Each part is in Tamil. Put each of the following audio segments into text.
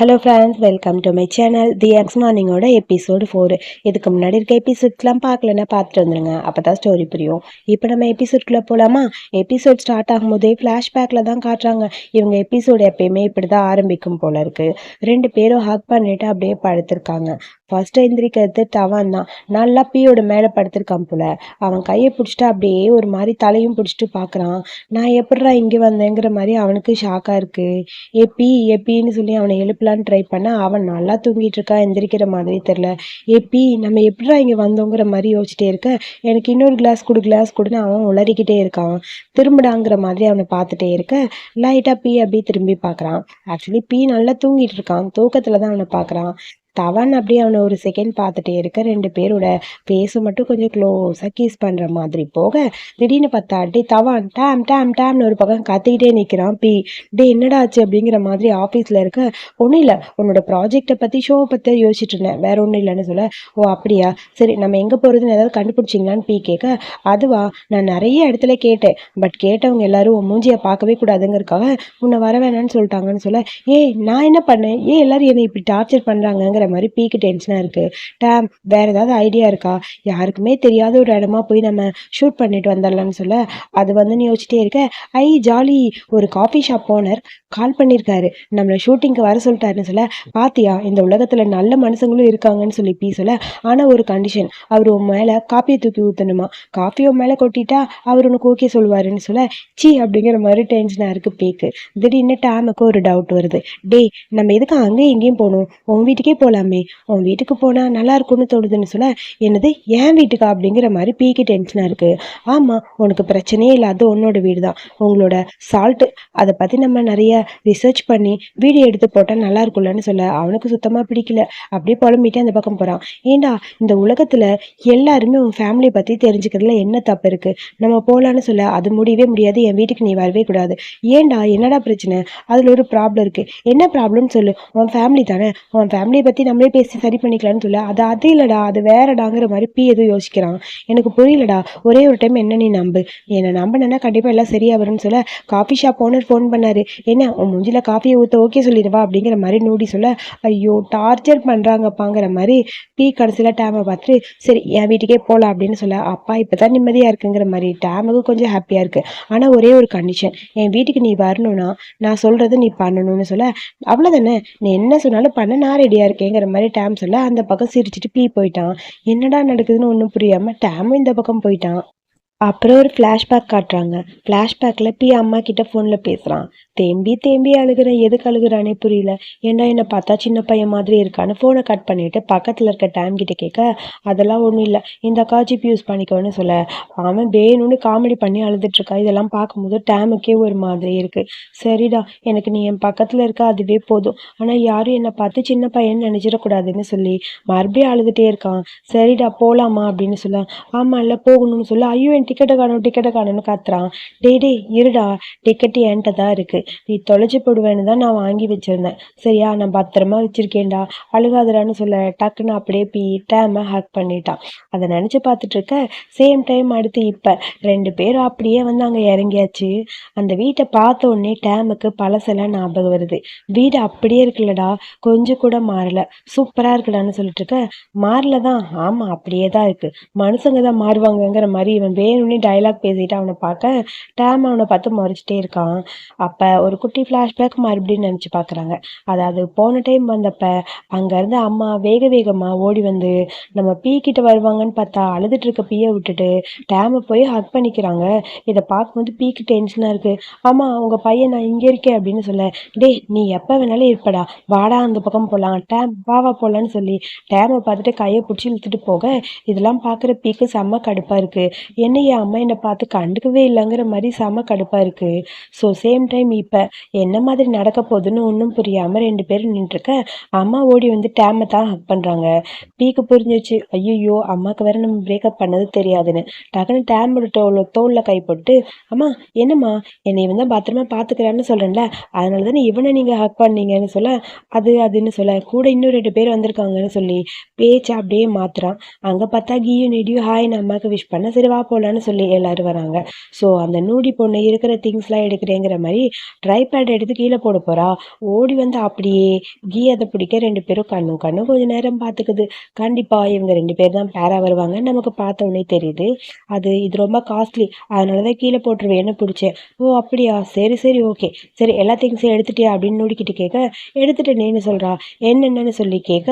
Hello friends welcome to my channel the X மார்னிங்கோட episode four இதுக்கு முன்னாடி இருக்க எபிசோட்ஸ்லாம் பார்க்கலன்னா பார்த்துட்டு வந்துருங்க. அப்போ தான் ஸ்டோரி புரியும். இப்போ நம்ம எபிசோட்குள்ளே போகலாமா எபிசோட் ஸ்டார்ட் ஆகும்போதே ஃப்ளாஷ்பேக்கில் தான் காட்டுறாங்க. இவங்க எபிசோடு எப்பயுமே இப்படி தான் ஆரம்பிக்கும் போல இருக்கு. ரெண்டு பேரும் ஹக் பண்ணிட்டு அப்படியே படுத்திருக்காங்க. ஃபஸ்ட்டு எந்திரிக்கிறது தவான் தான் நல்லா பீயோட மேலே படுத்திருக்கான் போல. அவன் கையை பிடிச்சிட்டு அப்படியே ஒரு மாதிரி தலையும் பிடிச்சிட்டு பார்க்குறான். நான் எப்படிடா இங்கே வந்தேங்கிற மாதிரி அவனுக்கு ஷாக்காக இருக்கு. ஏப்பி பின்னு சொல்லி அவனை எழுப்பலான்னு ட்ரை பண்ண அவன் நல்லா தூங்கிட்டு இருக்கான் எந்திரிக்கிற மாதிரி தெரில பி நம்ம எப்படிடா இங்கே வந்தோங்கிற மாதிரி யோசிச்சிட்டே இருக்க. எனக்கு இன்னொரு கிளாஸ் கொடு கிளாஸ் கொடுன்னு அவன் உளறிக்கிட்டே இருக்கான். திரும்பிடாங்கிற மாதிரி அவனை பார்த்துட்டே இருக்க. லைட்டாக பீ அப்படியே திரும்பி பார்க்குறான். ஆக்சுவலி பீ நல்லா தூங்கிட்டு இருக்கான். தூக்கத்தில் தான் அவனை பார்க்குறான். தவன் அப்படியே அவனை ஒரு செகண்ட் பார்த்துட்டே இருக்க. ரெண்டு பேரோட ஃபேஸை மட்டும் கொஞ்சம் க்ளோஸாக கீஸ் பண்ணுற மாதிரி போக திடீர்னு பார்த்தா டே தவான் டேம் டேம் டேம்னு ஒரு பக்கம் கத்திக்கிட்டே நிற்கிறான் பி டே என்னடா ஆச்சு? அப்படிங்கிற மாதிரி ஆஃபீஸில் இருக்க ஒன்றும் இல்லை. உன்னோட ப்ராஜெக்டை பற்றி ஷோவை பற்றி யோசிச்சுட்டு இருந்தேன். வேற ஒன்றும் இல்லைன்னு சொல்ல. ஓ அப்படியா? சரி நம்ம எங்கே போகிறதுன்னு ஏதாவது கண்டுபிடிச்சிங்களான்னு பி கேட்க அதுவா? நான் நிறைய இடத்துல கேட்டேன். பட் கேட்டவங்க எல்லாரும் உன் மூஞ்சியை பார்க்கவே கூடாதுங்கிறதுக்காக உன்னை வர வேணான்னு சொல்லிட்டாங்கன்னு சொல்ல. ஏய் நான் என்ன பண்ணேன்? ஏன் எல்லாரும் என்னை இப்படி டார்ச்சர் அப்படிங்கிற மாதிரி பீக்கு டென்ஷனாக இருக்குது டேம் வேற ஏதாவது ஐடியா இருக்கா? யாருக்குமே தெரியாத ஒரு இடமா போய் நம்ம ஷூட் பண்ணிட்டு வந்துடலாம்னு சொல்ல அது வந்து நீ யோசிச்சிட்டே இருக்க. ஐ ஜாலி ஒரு காஃபி ஷாப் ஓனர் கால் பண்ணியிருக்காரு நம்மளை ஷூட்டிங்க்கு வர சொல்லிட்டாருன்னு சொல்ல பாத்தியா இந்த உலகத்தில் நல்ல மனுஷங்களும் இருக்காங்கன்னு சொல்லி பீ சொல்ல ஆனால் ஒரு கண்டிஷன் அவர் உன் மேலே காப்பியை தூக்கி ஊற்றணுமா காஃபி உன் மேலே கொட்டிட்டா அவர் உனக்கு ஓகே சொல்லுவாருன்னு சொல்ல சி அப்படிங்கிற மாதிரி டென்ஷனாக இருக்குது பீக்கு. திடீர்னு டேமுக்கு ஒரு டவுட் வருது. டேய் நம்ம எதுக்கு அங்கேயும் இங்கேயும் போகணும்? உன் வீட்டுக்கே போகலாமே உன் வீட்டுக்கு போனால் நல்லா இருக்கும்னு தோணுதுன்னு சொல்ல என்னது என் வீட்டுக்கா? அப்படிங்கிற மாதிரி பீக்கு டென்ஷனாக இருக்குது ஆமாம் உனக்கு பிரச்சனையே இல்லாத உன்னோட வீடு தான் உங்களோட சால்ட்டு அதை பற்றி நம்ம நிறைய ரிசர்ச் பண்ணி வீடியோ எடுத்து போட்டால் நல்லா இருக்கும்லன்னு சொல்ல அவனுக்கு சுத்தமாக பிடிக்கல. அப்படியே புலம்பிட்டு அந்த பக்கம் போகிறான் ஏண்டா இந்த உலகத்தில் எல்லாருமே உன் ஃபேமிலியை பற்றி தெரிஞ்சுக்கிறதுல என்ன தப்பு இருக்குது நம்ம போகலான்னு சொல்ல அது முடியவே முடியாது என் வீட்டுக்கு நீ வரவே கூடாது. ஏண்டா என்னடா பிரச்சனை? அதில் ஒரு ப்ராப்ளம் இருக்குது என்ன ப்ராப்ளம்னு சொல்லு? உன் ஃபேமிலி தானே. உன் ஃபேமிலியை பற்றி நம்மளே பேசி சரி பண்ணிக்கலாம்னு சொல்ல அது அது இல்லைடா அது வேறடாங்கிற மாதிரி பி எதுவும் யோசிக்கிறான். எனக்கு புரியலடா ஒரே ஒரு டைம் என்ன நீ நம்பு. என்னை நம்பினா கண்டிப்பாக எல்லாம் சரியாக வரும்னு சொல்ல காஃபி ஷாப் ஓனர் ஃபோன் பண்ணார். என்ன உன் முஞ்சில காஃபியை ஊற்ற ஓகே சொல்லிடுவா அப்படிங்கிற மாதிரி நூடி சொல்ல ஐயோ டார்ச்சர் பண்ணுறாங்கப்பாங்கிற மாதிரி டீ கடைசியில் டேமை பார்த்துட்டு சரி என் வீட்டுக்கே போகலாம் அப்படின்னு சொல்ல அப்பா இப்போ தான் நிம்மதியாக இருக்குங்கிற மாதிரி டேமுக்கு கொஞ்சம் ஹாப்பியாக இருக்குது ஆனால் ஒரே ஒரு கண்டிஷன் என் வீட்டுக்கு நீ வரணும்னா நான் சொல்கிறது நீ பண்ணணும்னு சொல்ல அவ்வளோதானே நீ என்ன சொன்னாலும் பண்ண நான் ரெடியாக இருக்கேங்கிற மாதிரி டேம் சொல்ல அந்த பக்கம் சிரிச்சிட்டு பீ போயிட்டான். என்னடா நடக்குதுன்னு ஒன்றும் புரியாமல் டேமும் இந்த பக்கம் போயிட்டான். அப்புறம் ஒரு ஃப்ளாஷ்பேக் காட்டுறாங்க. ஃப்ளாஷ்பேக்கில் பி அம்மா கிட்ட ஃபோனில் பேசுகிறான் தேம்பி தேம்பி அழுகிறேன். எதுக்கு அழுகுறானே புரியல. ஏன்னா என்னை பார்த்தா சின்ன பையன் மாதிரி இருக்கான்னு ஃபோனை கட் பண்ணிவிட்டு பக்கத்தில் இருக்க டேம் கிட்ட கேட்க அதெல்லாம் ஒன்றும் இல்லை. இந்த காஜிப் யூஸ் பண்ணிக்கோன்னு சொல்ல. அவன் வேணும்னு காமெடி பண்ணி அழுதுட்ருக்கா இதெல்லாம் பார்க்கும்போது டேமுக்கே ஒரு மாதிரி இருக்குது சரிடா. எனக்கு நீ என் பக்கத்தில் இருக்க அதுவே போதும். ஆனால் யாரும் என்னை பார்த்து சின்ன பையன் நினச்சிடக்கூடாதுன்னு சொல்லி மறுபடியும் அழுதுகிட்டே இருக்கான். சரிடா போகலாமா அப்படின்னு சொல்ல ஆமாம் இல்லை போகணும்னு சொல்ல. ஐயோ என் டிக்கெட்டை காணும் டிக்கெட்டை காணும்னு கத்துறான். டே டே இருடா டிக்கெட் என்கிட்ட தான் இருக்குது நீ தொலைச்சி போடுவேன்னு தான் நான் வாங்கி வச்சுருந்தேன். சரியா நான் பத்திரமா வச்சுருக்கேன்டா. அழுகாதடான்னு சொல்ல டக்குன்னு அப்படியே பி டேமை ஹேக் பண்ணிட்டான். அதை நினச்சி பார்த்துட்டு இருக்க சேம் டைம் அடுத்து இப்போ ரெண்டு பேரும் அப்படியே வந்து அங்கே இறங்கியாச்சு. அந்த வீட்டை பார்த்த உடனே டேமுக்கு பழசெல்லாம் ஞாபகம் வருது. வீடு அப்படியே இருக்குல்லடா கொஞ்சம் கூட மாறல. சூப்பராக இருக்குடான்னு சொல்லிட்டு இருக்க மாறல தான். ஆமாம் அப்படியே தான் இருக்குது மனுஷங்க தான் மாறுவாங்கங்கிற மாதிரி இவன் வேணும்னே டைலாக் பேசிட்டு அவனை பார்க்க டேம் அவனை பார்த்து மறைச்சிட்டே இருக்கான். அப்போ ஒரு குட்டி ஃப்ளாஷ்பேக் மறுபடியும் நினச்சி பார்க்குறாங்க அதாவது போன டைம் வந்தப்ப அங்கேருந்து அம்மா வேக வேகமாக ஓடி வந்து நம்ம பீ கிட்ட வருவாங்கன்னு பார்த்தா அழுதுட்டு இருக்க பீயை விட்டுட்டு டேமை போய் ஹக் பண்ணிக்கிறாங்க. இதை பார்க்கும்போது பீக்கு டென்ஷனாக இருக்குது ஆமாம் உங்கள் பையன் நான் இங்கே இருக்கேன் அப்படின்னு சொல்ல டேய் நீ எப்போ வேணாலும் இருப்படா. வாடா அந்த பக்கம் போகலாம் டேம் வாவா போகலான்னு சொல்லி டேமை பார்த்துட்டு கையை பிடிச்சி இழுத்துட்டு போக இதெல்லாம் பார்க்குற பீக்கு செம்ம கடுப்பாக இருக்குது என்ன என் அம்மா என்னை பார்த்து கண்டுக்கவே இல்லைங்கிற மாதிரி செம கடுப்பாக இருக்குது ஸோ சேம் டைம் இப்போ என்ன மாதிரி நடக்க போகுதுன்னு ஒன்றும் புரியாமல் ரெண்டு பேரும் நின்றுருக்க அம்மா ஓடி வந்து டேமை தான் ஹக் பண்ணுறாங்க பீக்கு புரிஞ்சிச்சு ஐயோ அம்மாவுக்கு வேற நம்ம பிரேக்கப் பண்ணது தெரியாதுன்னு டக்குன்னு டேமோட தோல் தோலில் கை போட்டு அம்மா என்னம்மா? என்னை இவன் தான் பத்திரமா பார்த்துக்கிறான்னு சொல்கிறேன்ல அதனால தானே இவனை நீங்கள் ஹக் பண்ணீங்கன்னு சொல்ல அது அதுன்னு சொல்ல. கூட இன்னும் ரெண்டு பேர் வந்திருக்காங்கன்னு சொல்லி பேச்சை அப்படியே மாத்துறான். அங்கே பார்த்தா கீயும் நெடியும் ஹாய் நான் அம்மாவுக்கு விஷ் பண்ண சரி வா போகலான்னு அப்படின்னு சொல்லி எல்லாரும் வராங்க. ஸோ அந்த நூடி பொண்ணு இருக்கிற திங்ஸ்லாம் எடுக்கிறேங்கிற மாதிரி ட்ரை பேட் எடுத்து கீழே போட போறா. ஓடி வந்து அப்படியே கீ அதை பிடிக்க ரெண்டு பேரும் கண்ணும் கண்ணும் கொஞ்ச நேரம் பார்த்துக்குது. கண்டிப்பா இவங்க ரெண்டு பேர் தான் பேரா வருவாங்க நமக்கு பார்த்தோன்னே தெரியுது. அது இது ரொம்ப காஸ்ட்லி அதனால தான் கீழே போட்டுருவேன்னு பிடிச்சேன். ஓ அப்படியா? சரி சரி ஓகே சரி எல்லா திங்ஸையும் எடுத்துட்டியா அப்படின்னு நோடிக்கிட்டு கேட்க எடுத்துட்டேனேன்னு சொல்றா. என்னென்னு சொல்லி கேட்க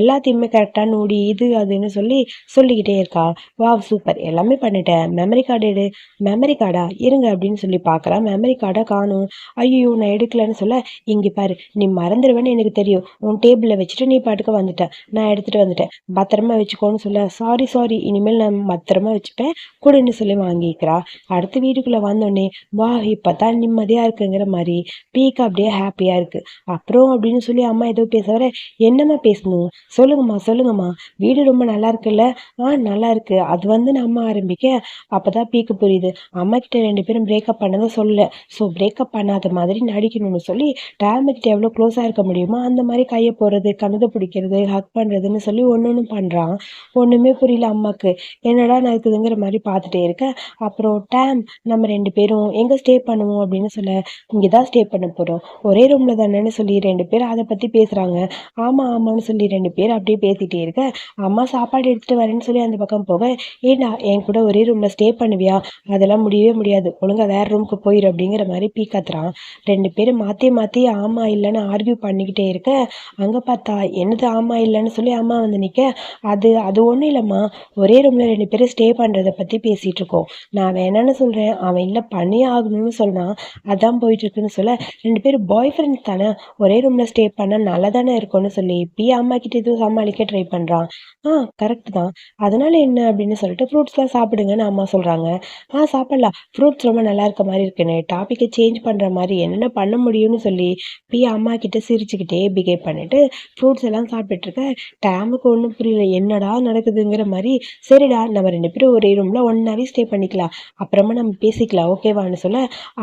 எல்லாத்தையுமே கரெக்டாக நூடி இது அதுன்னு சொல்லி சொல்லிக்கிட்டே இருக்கா. வா சூப்பர் எல்லாமே பண்ணிட்டேன். மெமரி கார்டு எடு மெமரி கார்டா இருங்க அப்படின்னு சொல்லி பார்க்குறா மெமரி கார்டை காணும். ஐயோ நான் எடுக்கலன்னு சொல்ல இங்கே பாரு நீ மறந்துடுவேன்னு எனக்கு தெரியும். உன் டேபிளில் வச்சுட்டு நீ பாட்டுக்கு வந்துட்டேன் நான் எடுத்துகிட்டு வந்துட்டேன். பத்திரமா வச்சுக்கோன்னு சொல்ல சாரி சாரி இனிமேல் நான் பத்திரமா வச்சுப்பேன். கொடுன்னு சொல்லி வாங்கிக்கிறா. அடுத்து வீட்டுக்குள்ளே வந்தோடனே வா இப்போ தான் நிம்மதியாக இருக்குங்கிற மாதிரி. பீக் அப்படியே ஹாப்பியாக இருக்குது அப்புறம் அப்படின்னு சொல்லி அம்மா ஏதோ பேச வர என்னம்மா பேசணும்? சொல்லுங்கம்மா சொல்லுங்கம்மா. வீடு ரொம்ப நல்லா இருக்குல்ல? ஆ நல்லா இருக்கு. அது வந்து நம்ம ஆரம்பிக்க அப்பதான் பீக்கு புரியுது. அம்மா கிட்ட ரெண்டு பேரும் பிரேக்கப் பண்ணதை சொல்லல. ஸோ பிரேக்கப் பண்ணாத மாதிரி நடிக்கணும்னு சொல்லி டேமு கிட்ட எவ்வளோ க்ளோஸாக இருக்க முடியுமோ அந்த மாதிரி கையை போடுறது கழுதை பிடிக்கிறது ஹக் பண்ணுறதுன்னு சொல்லி ஒன்று ஒன்று பண்ணுறான் ஒன்றுமே புரியல அம்மாக்கு. என்னடா நடக்குதுங்கிற மாதிரி பார்த்துட்டே இருக்கேன் அப்புறம் டேம் நம்ம ரெண்டு பேரும் எங்கே ஸ்டே பண்ணுவோம்? அப்படின்னு சொல்ல இங்கே தான் ஸ்டே பண்ண போகிறோம் ஒரே ரூமில் தானேன்னு சொல்லி ரெண்டு பேரும் அதை பற்றி பேசுகிறாங்க ஆமாம் ஆமான்னு சொல்லி ரெண்டு பேரும் அப்படியே பேசிகிட்டே இருக்க. அம்மா சாப்பாடு எடுத்துகிட்டு வரேன்னு சொல்லி அந்த பக்கம் போக ஏண்டா என் கூட ஒரே ரூமில் ஸ்டே பண்ணுவியா? அதெல்லாம் முடியவே முடியாது. ஒழுங்கா வேற ரூமுக்கு போயிரு அப்படிங்கிற மாதிரி பீ கத்துறான் ரெண்டு பேரும் மாற்றி மாற்றி ஆமா இல்லைன்னு ஆர்கியூ பண்ணிக்கிட்டே இருக்க. அங்கே பார்த்தா என்னது ஆமா இல்லைன்னு சொல்லி அம்மா வந்து நிற்க அது அது ஒன்றும் இல்லைம்மா. ஒரே ரூமில் ரெண்டு பேரும் ஸ்டே பண்ணுறதை பற்றி பேசிகிட்டு இருக்கோம். நான் வேணான்னு சொல்கிறேன் அவன் இல்லை பண்ணி ஆகணும்னு சொன்னான் அதான் போயிட்டு இருக்குன்னு சொல்ல ரெண்டு பேரும் பாய் ஃப்ரெண்ட்ஸ் தானே. ஒரே ரூமில் ஸ்டே பண்ணால் நல்லா தானே இருக்கும்னு சொல்லி பி அம்மா கிட்ட எதுவும் சமாளிக்க ட்ரை பண்ணுறான் ஆ கரெக்ட் தான். அதனால என்ன அப்படின்னு சொல்லிட்டு ஃப்ரூட்ஸ்லாம் சாப்பிடுங்கன்னு அம்மா சொல்கிறாங்க ஆ சாப்பிட்லாம். ஃப்ரூட்ஸ் ரொம்ப நல்லா இருக்க மாதிரி இருக்குன்னு. டாப்பிக்கை சேஞ்ச் பண்ணுற மாதிரி என்னென்ன பண்ண முடியும்னு சொல்லி பியா அம்மா கிட்ட சிரிச்சுக்கிட்டே பிஹேவ் பண்ணிட்டு ஃப்ரூட்ஸ் எல்லாம் சாப்பிட்டுட்டு இருக்க. டேமுக்கு ஒன்றும் புரியல. என்னடா நடக்குதுங்கிற மாதிரி சரிடா நம்ம ரெண்டு பேரும் ஒரே ரூமில் ஒன்னாவே ஸ்டே பண்ணிக்கலாம். அப்புறமா நம்ம பேசிக்கலாம். ஓகேவான்னு சொல்ல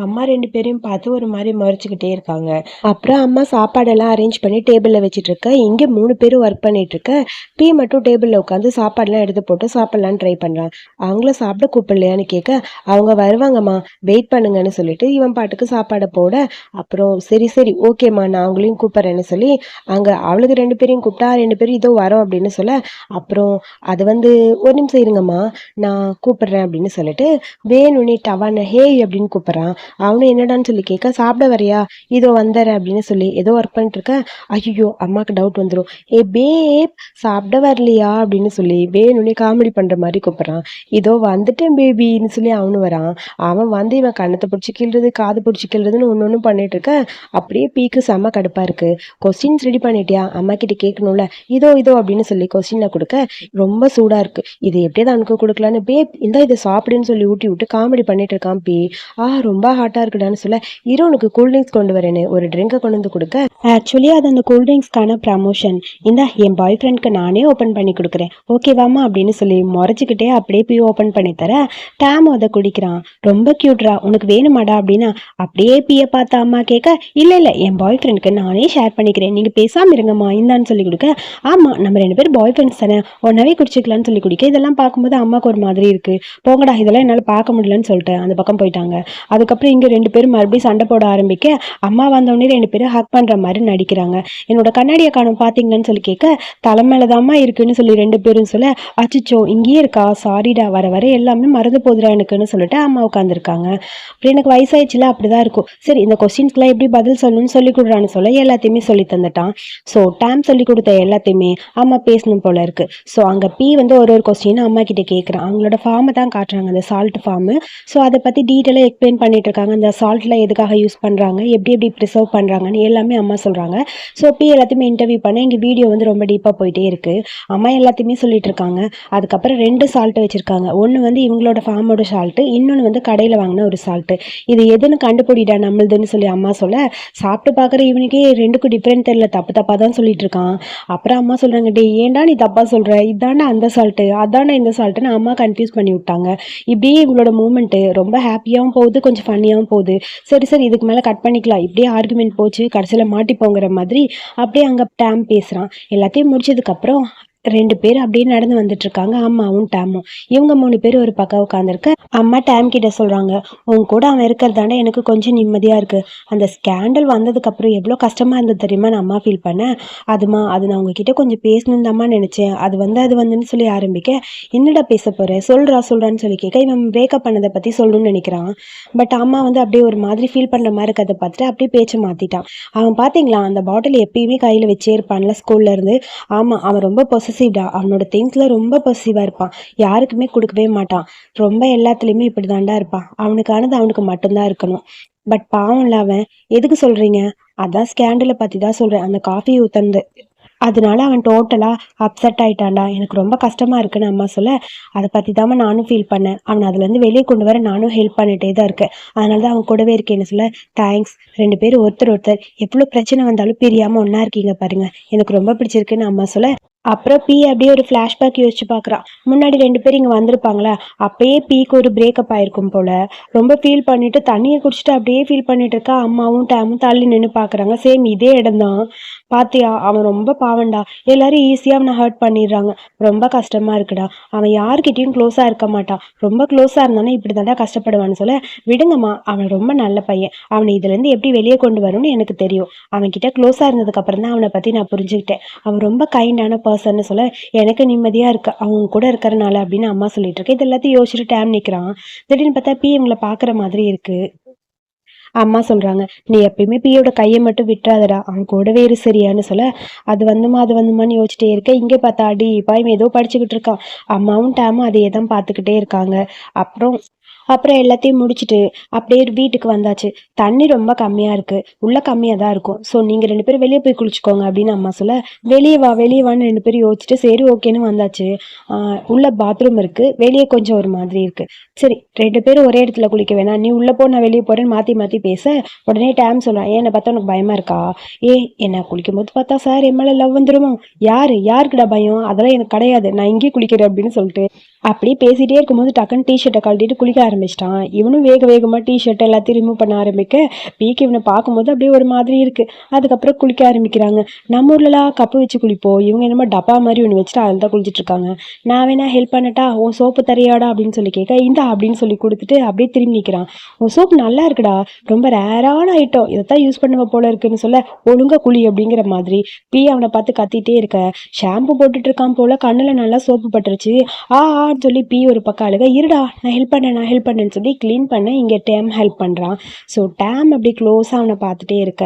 அம்மா ரெண்டு பேரையும் பார்த்து ஒரு மாதிரி மறைச்சிக்கிட்டே இருக்காங்க. அப்புறம் அம்மா சாப்பாடெல்லாம் அரேஞ்ச் பண்ணி டேபிளில் வச்சிட்டு இருக்க. இங்கே மூணு பேரும் ஒர்க் பண்ணிட்டு இருக்க. பி மட்டும் டேபிளில் உட்காந்து சாப்பாடெல்லாம் எடுத்து போட்டு சாப்பிட்லான்னு ட்ரை பண்ணுறான் அவங்களும் சாப்பிட கூப்பிடலையான்னு கேட்க அவங்க வருவாங்கம்மா வெயிட் பண்ணுங்கன்னு சொல்லிட்டு இவன் பாட்டுக்கு சாப்பாடை போட அப்புறம் சரி சரி ஓகேம்மா நான் அவங்களையும் கூப்பிட்றேன்னு சொல்லி அங்கே அவளுக்கு ரெண்டு பேரையும் கூப்பிட்டா ரெண்டு பேரும் இதோ வரோம் அப்படின்னு சொல்ல அப்புறம் அது வந்து ஒரு நிமிஷம் இருங்கம்மா நான் கூப்பிட்றேன் அப்படின்னு சொல்லிட்டு வேணுனி டவான ஹேய் அப்படின்னு கூப்பிட்றான். அவனும் என்னடான்னு சொல்லி கேட்க சாப்பிட வரையா? இதோ வந்துடுறேன் அப்படின்னு சொல்லி ஏதோ ஒர்க் பண்ணிட்டு இருக்க ஐயோ அம்மாவுக்கு டவுட் வந்துடும் ஏ பேப் சாப்பிட வரலையா? அப்படின்னு சொல்லி வேணும்னே காமெடி பண்ணுற மாதிரி கூப்பிட்றான். இதோ வந்து வந்துட்டேன் பேபின்னு சொல்லி அவனு வரான். அவன் வந்து இவன் கண்ணத்தை பிடிச்சி கிள்றது காது பிடிச்சி கிள்றதுன்னு ஒன்று ஒன்று பண்ணிட்டு இருக்க. அப்படியே பீக்கு செம்ம கடுப்பாக இருக்கு. கொஸ்டின்ஸ் ரெடி பண்ணிட்டியா? அம்மா கிட்ட கேட்கணும்ல. இதோ இதோ அப்படின்னு சொல்லி கொஸ்டினை கொடுக்க ரொம்ப சூடாக இருக்கு. இது எப்படியாவது அவனுக்கு கொடுக்கலான்னு பேப் இந்தா இதை சாப்பிடுன்னு சொல்லி ஊட்டி விட்டு காமெடி பண்ணிட்டு இருக்கான் பே. ஆ ரொம்ப ஹாட்டாக இருக்குடான்னு சொல்ல இரு உனக்கு கூல்ட்ரிங்க்ஸ் கொண்டு வரேன்னு ஒரு ட்ரிங்கை கொண்டு வந்து கொடுக்க. ஆக்சுவலி அது அந்த கூல்ட்ரிங்க்ஸ்க்கான ப்ரமோஷன் இந்த என் பாய் ஃப்ரெண்ட்க்கு நானே ஓப்பன் பண்ணி கொடுக்குறேன். ஓகேவாமா அப்படின்னு சொல்லி முறைச்சிக்கிட்டே அப்படியே போய் ஓப்பன் பண்ணி தர டேம் அதை குடிக்கிறான். ரொம்ப க்யூட்ரா உனக்கு வேணுமாடா அப்படின்னா அப்படியே பிய பார்த்த அம்மா கேட்க இல்லை இல்லை என் பாய் ஃப்ரெண்டுக்கு நானே ஷேர் பண்ணிக்கிறேன். நீங்கள் பேசாமல் இருங்கம்மா. இந்தான்னு சொல்லி கொடுக்க. ஆமாம் நம்ம ரெண்டு பேரும் பாய் ஃப்ரெண்ட்ஸ் தானே. ஒன்றாவே குடிச்சிக்கலாம்னு சொல்லி குடிக்க. இதெல்லாம் பார்க்கும்போது அம்மாவுக்கு ஒரு மாதிரி இருக்குது போங்கடா இதெல்லாம் என்னால் பார்க்க முடியலன்னு சொல்லிட்டு அந்த பக்கம் போயிட்டாங்க. அதுக்கப்புறம் இங்கே ரெண்டு பேரும் மறுபடியும் சண்டை போட ஆரம்பிக்க அம்மா வந்தோடனே ரெண்டு பேரும் ஹக் பண்ணுற மாதிரி நடிக்கிறாங்க. என்னோட கண்ணாடியை காணும் பார்த்தீங்கன்னு சொல்லி கேட்க தலை தாம்மா இருக்குன்னு சொல்லி ரெண்டு பேரும் சொல்ல அச்சிச்சோ இங்கேயே இருக்கா? சாரிடா வர வர எல்லாமே மறந்து போதுடா எனக்குன்னு சொல்லிட்டு அம்மா உட்காந்துருக்காங்க அப்புறம் எனக்கு வயசாயிடுச்சுல அப்படிதான் இருக்கும். சரி இந்த கொஸ்டின்ஸ்க்குலாம் எப்படி பதில் சொல்லணும்னு சொல்லி கொடுறான்னு சொல்ல எல்லாத்தையுமே சொல்லி தந்துட்டான். ஸோ டேம் சொல்லி கொடுத்த எல்லாத்தையுமே அம்மா பேசணும் போல இருக்கு. ஸோ அங்கே பி வந்து ஒரு ஒரு கொஸ்டின் அம்மா கிட்ட கேட்குறான் அவங்களோட ஃபார்மை தான் காட்டுறாங்க அந்த சால்ட் ஃபார்மு ஸோ அதை பற்றி டீட்டெயிலாக எக்ஸ்பிளைன் பண்ணிட்டு இருக்காங்க. அந்த சால்ட்டில் எதுக்காக யூஸ் பண்ணுறாங்க எப்படி எப்படி ப்ரிசர்வ் பண்ணுறாங்கன்னு எல்லாமே அம்மா சொல்கிறாங்க ஸோ பி எல்லாத்தையுமே இன்டர்வியூ பண்ண எங்கள் வீடியோ வந்து ரொம்ப டீப்பாக போயிட்டே இருக்கு. அம்மா எல்லாத்தையுமே சொல்லிட்டு இருக்காங்க. அதுக்கப்புறம் ரெண்டு சால்ட் வச்சுருக்காங்க. ஒன்று வந்து இவங்களோட ஃபார்மோட சால்ட்டு இன்னொன்று வந்து கடையில் வாங்கின ஒரு சால்ட்டு இது எதுன்னு கண்டுபிடிடா நம்மளுதுன்னு சொல்லி அம்மா சொல்ல சாப்பிட்டு பார்க்குற இவனுக்கே ரெண்டுக்கும் டிஃப்ரெண்ட் தெரியல தப்பு தப்பாக தான் சொல்லிட்டு இருக்கான் அப்புறம் அம்மா சொல்கிறாங்க டே ஏன்டா நீ தப்பாக சொல்கிற இதாண்டா அந்த சால்ட்டு அதாண்டா இந்த சால்ட்டுன்னு அம்மா கன்ஃபியூஸ் பண்ணி விட்டாங்க. இப்படியே இவங்களோட மூமெண்ட்டு ரொம்ப ஹாப்பியாகவும் போகுது கொஞ்சம் ஃபன்னியாகவும் போகுது. சரி சரி இதுக்கு மேலே கட் பண்ணிக்கலாம். இப்படியே ஆர்குமெண்ட் போச்சு கடைசியில் மாட்டிப்போங்கிற மாதிரி அப்படியே அங்கே டேம் பேசுகிறான் எல்லாத்தையும் முடிச்சதுக்கப்புறம் ரெண்டு பேரும் அப்படியே நடந்து வந்துட்டு இருக்காங்க அம்மாவும் டேமும். இவங்க மூணு பேர் ஒரு பக்கம் உட்காந்துருக்கு அம்மா டேம் கிட்ட சொல்றாங்க உன் கூட அவன் இருக்கிறதாண்ட எனக்கு கொஞ்சம் நிம்மதியா இருக்கு. அந்த ஸ்கேண்டல் வந்ததுக்கு அப்புறம் எவ்வளோ கஷ்டமா இருந்தது தெரியுமா? நான் அம்மா ஃபீல் பண்ணேன். அதுமா அது நான் உங்ககிட்ட கொஞ்சம் பேசணும் அம்மா நினைச்சேன். அது வந்து அது வந்துன்னு சொல்லி ஆரம்பிக்க என்னடா பேச போறேன் சொல்றா சொல்றான்னு சொல்லி கேட்க இவன் பிரேக்கப் பண்ணதை பத்தி சொல்லணும்னு நினைக்கிறான். பட் அம்மா வந்து அப்படியே ஒரு மாதிரி ஃபீல் பண்ற மாதிரி இருக்கிறத பார்த்துட்டு அப்படியே பேச்சு மாத்திட்டான். அவன் பாத்தீங்களா? அந்த பாட்டில் எப்பயுமே கையில வச்சே இருப்பான்ல ஸ்கூல்ல இருந்து. ஆமா அவன் ரொம்ப பசிடா? அவனோட திங்ஸ்ல ரொம்ப பொசசிவா இருப்பான் யாருக்குமே கொடுக்கவே மாட்டான் ரொம்ப எல்லாத்துலயுமே இப்படிதான்டா இருப்பான் அவனுக்கானது அவனுக்கு மட்டும்தான் இருக்கணும். பட் பாவம் பாவம்ல அவன் எதுக்கு சொல்றீங்க? அதான் ஸ்கேண்டலை பத்தி தான் சொல்றேன். அந்த காஃபி ஊத்தந்து அதனால அவன் டோட்டலா அப்செட் ஆயிட்டான்டா. எனக்கு ரொம்ப கஷ்டமா இருக்குன்னு அம்மா சொல்ல அதை பத்தி தாம்மா நானும் ஃபீல் பண்ணேன். அவனை அதுல இருந்து வெளியே கொண்டு வர நானும் ஹெல்ப் பண்ணிட்டே தான் இருக்கேன். அதனால தான் அவன் கூடவே இருக்கேன்னு சொல்ல தேங்க்ஸ் ரெண்டு பேரும் ஒருத்தர் ஒருத்தர். எவ்வளவு பிரச்சனை வந்தாலும் பிரியாம ஒன்றா இருக்கீங்க பாருங்க. எனக்கு ரொம்ப பிடிச்சிருக்குன்னு அம்மா சொல்ல அப்புறம் பி அப்படியே ஒரு ஃப்ளாஷ்பேக் யோசிச்சு பார்க்குறான் முன்னாடி ரெண்டு பேர் இங்கே வந்திருப்பாங்களே? அப்பயே பீக்கு ஒரு பிரேக்கப் ஆயிருக்கும் போல. ரொம்ப ஃபீல் பண்ணிட்டு தண்ணியை குடிச்சிட்டு அப்படியே ஃபீல் பண்ணிட்டு இருக்கா. அம்மாவும் டேமும் தள்ளி நின்று பார்க்குறாங்க சேம் இதே இடம்தான். பாத்தியா? அவன் ரொம்ப பாவண்டா எல்லாரும் ஈஸியாக அவனை ஹர்ட் பண்ணிடுறாங்க. ரொம்ப கஷ்டமா இருக்குடா. அவன் யார்கிட்டயும் க்ளோஸாக இருக்க மாட்டான். ரொம்ப க்ளோஸாக இருந்தானே இப்படி தாண்டா கஷ்டப்படுவான்னு சொல்ல விடுங்கம்மா அவன் ரொம்ப நல்ல பையன். அவனை இதுலேருந்து எப்படி வெளியே கொண்டு வரும்னு எனக்கு தெரியும். அவன்கிட்ட க்ளோஸாக இருந்ததுக்கு அப்புறம் தான் அவனை பற்றி நான் புரிஞ்சுக்கிட்டேன். அவன் ரொம்ப கைண்டான பர்சன்னு சொல்ல எனக்கு நிம்மதியாக இருக்கு அவங்க கூட இருக்கிறனால அப்படின்னு அம்மா சொல்லிட்டு இருக்கு. இது எல்லாத்தையும் யோசிச்சுட்டு டேம் நிற்கிறான் திடீர்னு பார்த்தா பி இவங்களை பார்க்குற மாதிரி இருக்கு. அம்மா சொல்றாங்க நீ எப்பயுமே பியோட கையை மட்டும் விட்டுறாதடா. அவன் கூடவே இரு சரியான்னு சொல்ல அது வந்துமா அது வந்துமான்னு யோசிச்சிட்டே இருக்க. இங்கே பார்த்தா அடி பாயும் ஏதோ படிச்சுக்கிட்டு இருக்கான். அம்மாவும் டேமும் அதையே தான் பார்த்துக்கிட்டே இருக்காங்க. அப்புறம் அப்புறம் எல்லாத்தையும் முடிச்சுட்டு அப்படியே வீட்டுக்கு வந்தாச்சு. தண்ணி ரொம்ப கம்மியாக இருக்கு. உள்ள கம்மியாக தான் இருக்கும். ஸோ நீங்கள் ரெண்டு பேரும் வெளியே போய் குளிச்சுக்கோங்க அப்படின்னு அம்மா சொல்ல வெளியே வா வெளியே வான்னு ரெண்டு பேரும் யோசிச்சுட்டு சரி ஓகேன்னு வந்தாச்சு. உள்ள பாத்ரூம் இருக்கு. வெளியே கொஞ்சம் ஒரு மாதிரி இருக்கு. சரி ரெண்டு பேரும் ஒரே இடத்துல குளிக்க வேணாம். நீ உள்ளே போ நான் வெளியே போகிறேன்னு மாற்றி மாற்றி பேச. உடனே டேம் சொல்றான் ஏன் என்னை பார்த்தா உனக்கு பயமாக இருக்கா? ஏ என்ன குளிக்கும் போது பார்த்தா சார் என் மேலே லவ் வந்துருமோ? யார்? யாருக்குடா பயம்? அதெல்லாம் எனக்கு கிடையாது. நான் இங்கேயே குளிக்கிறேன் அப்படின்னு சொல்லிட்டு அப்படியே பேசிகிட்டே இருக்கும்போது டக்குன்னு டிஷர்ட்டை கழட்டிட்டு குளிக்க ஆரம்பிச்சிட்டான். இவனும் வேக வேகமாக டிஷர்ட் எல்லாத்தையும் ரிமூவ் பண்ண ஆரம்பிக்க பீக்கு இவனை பார்க்கும்போது அப்படியே ஒரு மாதிரி இருக்குது அதுக்கப்புறம் குளிக்க ஆரம்பிக்கிறாங்க. நம்ம ஊர்லலாம் கப்பு வச்சு குளிப்போம். இவங்க என்னமோ டப்பா மாதிரி ஒன்று வச்சுட்டு அதில் தான் குளிச்சிட்ருக்காங்க நான் வேணா ஹெல்ப் பண்ணட்டா? ஓ சோப்பு தரையாடா? அப்படின்னு சொல்லி கேட்க இந்தா அப்படின்னு சொல்லி கொடுத்துட்டு அப்படியே திரும்பி நிற்கிறான் ஓ சோப்பு நல்லா இருக்குடா. ரொம்ப ரேரான ஐட்டம் இதைத்தான் யூஸ் பண்ணுவ போல இருக்குன்னு சொல்ல ஒழுங்கா குளி அப்படிங்கிற மாதிரி பி அவனை பார்த்து கத்திட்டே இருக்க. ஷாம்பு போட்டுட்டு இருக்கான் போல. கண்ணில் நல்லா சோப்பு பட்டுருச்சு. ஆ ஆன்னு சொல்லி பி ஒரு பக்கம் அழுக இருடா நான் ஹெல்ப் பண்ணேன் நான் ஹெல்ப் பண்ணேன்னு சொல்லி க்ளீன் பண்ண இங்கே டேம் ஹெல்ப் பண்ணுறான் ஸோ டேம் அப்படி க்ளோஸாக அவனை பார்த்துட்டே இருக்க.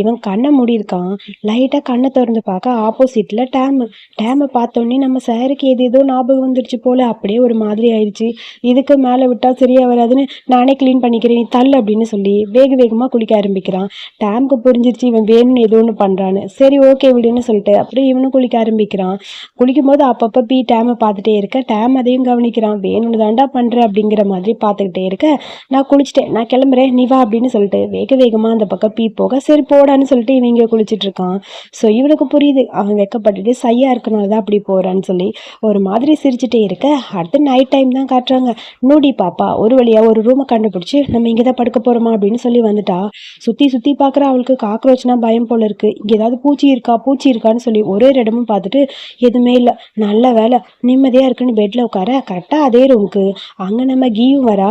இவன் கண்ணை மூடியிருக்கான். லைட்டாக கண்ணை திறந்து பார்க்க ஆப்போசிட்டில் டேம் டேமை பார்த்தோன்னே நம்ம சாருக்கு எது ஏதோ ஞாபகம் வந்துருச்சு போல அப்படியே ஒரு மாதிரி ஆயிடுச்சு. இதுக்கு மேலே விட்டால் சரியாக வராதுன்னு நானே க்ளீன் பண்ணிக்கிறேன் நீ தள்ளு அப்படின்னு சொல்லி வேக வேகமாக குளிக்க ஆரம்பிக்கிறான். டேம்க்கு புரிஞ்சிருச்சு இவன் வேணும்னு ஏதோ ஒன்று பண்ணுறான்னு சரி ஓகே விடுன்னு சொல்லிட்டு அப்படியே இவனும் குளிக்க ஆரம்பிக்கிறான். குளிக்கும் போது அப்பப்போ பி டேமை பார்த்துட்டே இருக்க. டேம் அதையும் கவனிக்கிறான். வேணும்னு தாண்டா பண்ணுற அப்படிங்கிற மாதிரி பார்த்துக்கிட்டே இருக்க. நான் குளிச்சிட்டேன். நான் கிளம்புறேன். நீ வா அப்படின்னு சொல்லிட்டு வேக வேகமாக அந்த பக்கம் பீ போக சரி போடான்னு சொல்லிட்டு இவன் இங்கே இருக்கான். ஸோ இவனுக்கு புரியுது. அவன் வெக்கப்பட்டுட்டு சையாக இருக்கனால தான் அப்படி போகிறான்னு சொல்லி ஒரு மாதிரி சிரிச்சுட்டே இருக்க. அடுத்து நைட் டைம் தான் காட்டுறாங்க. நூடி பாப்பா ஒரு வழியாக ஒரு ரூமை கண்டுபிடிச்சி நம்ம இங்கே தான் படுக்க போகிறோமா அப்படின்னு சொல்லி வந்துட்டா. சுற்றி சுற்றி பார்க்குற அவளுக்கு காக்ரோச்னா பயம் போல இருக்கு. இங்கே ஏதாவது பூச்சி இருக்கா? பூச்சி இருக்கான்னு சொல்லி ஒரே ஒரு இடமும் பார்த்துட்டு எதுவுமே இல்லை. நல்ல வேலை. நிம்மதியாக இருக்குன்னு பெட்ல உட்கார கரெக்டா அதே ரூமுக்கு அங்க நம்ம கீயும் வரா?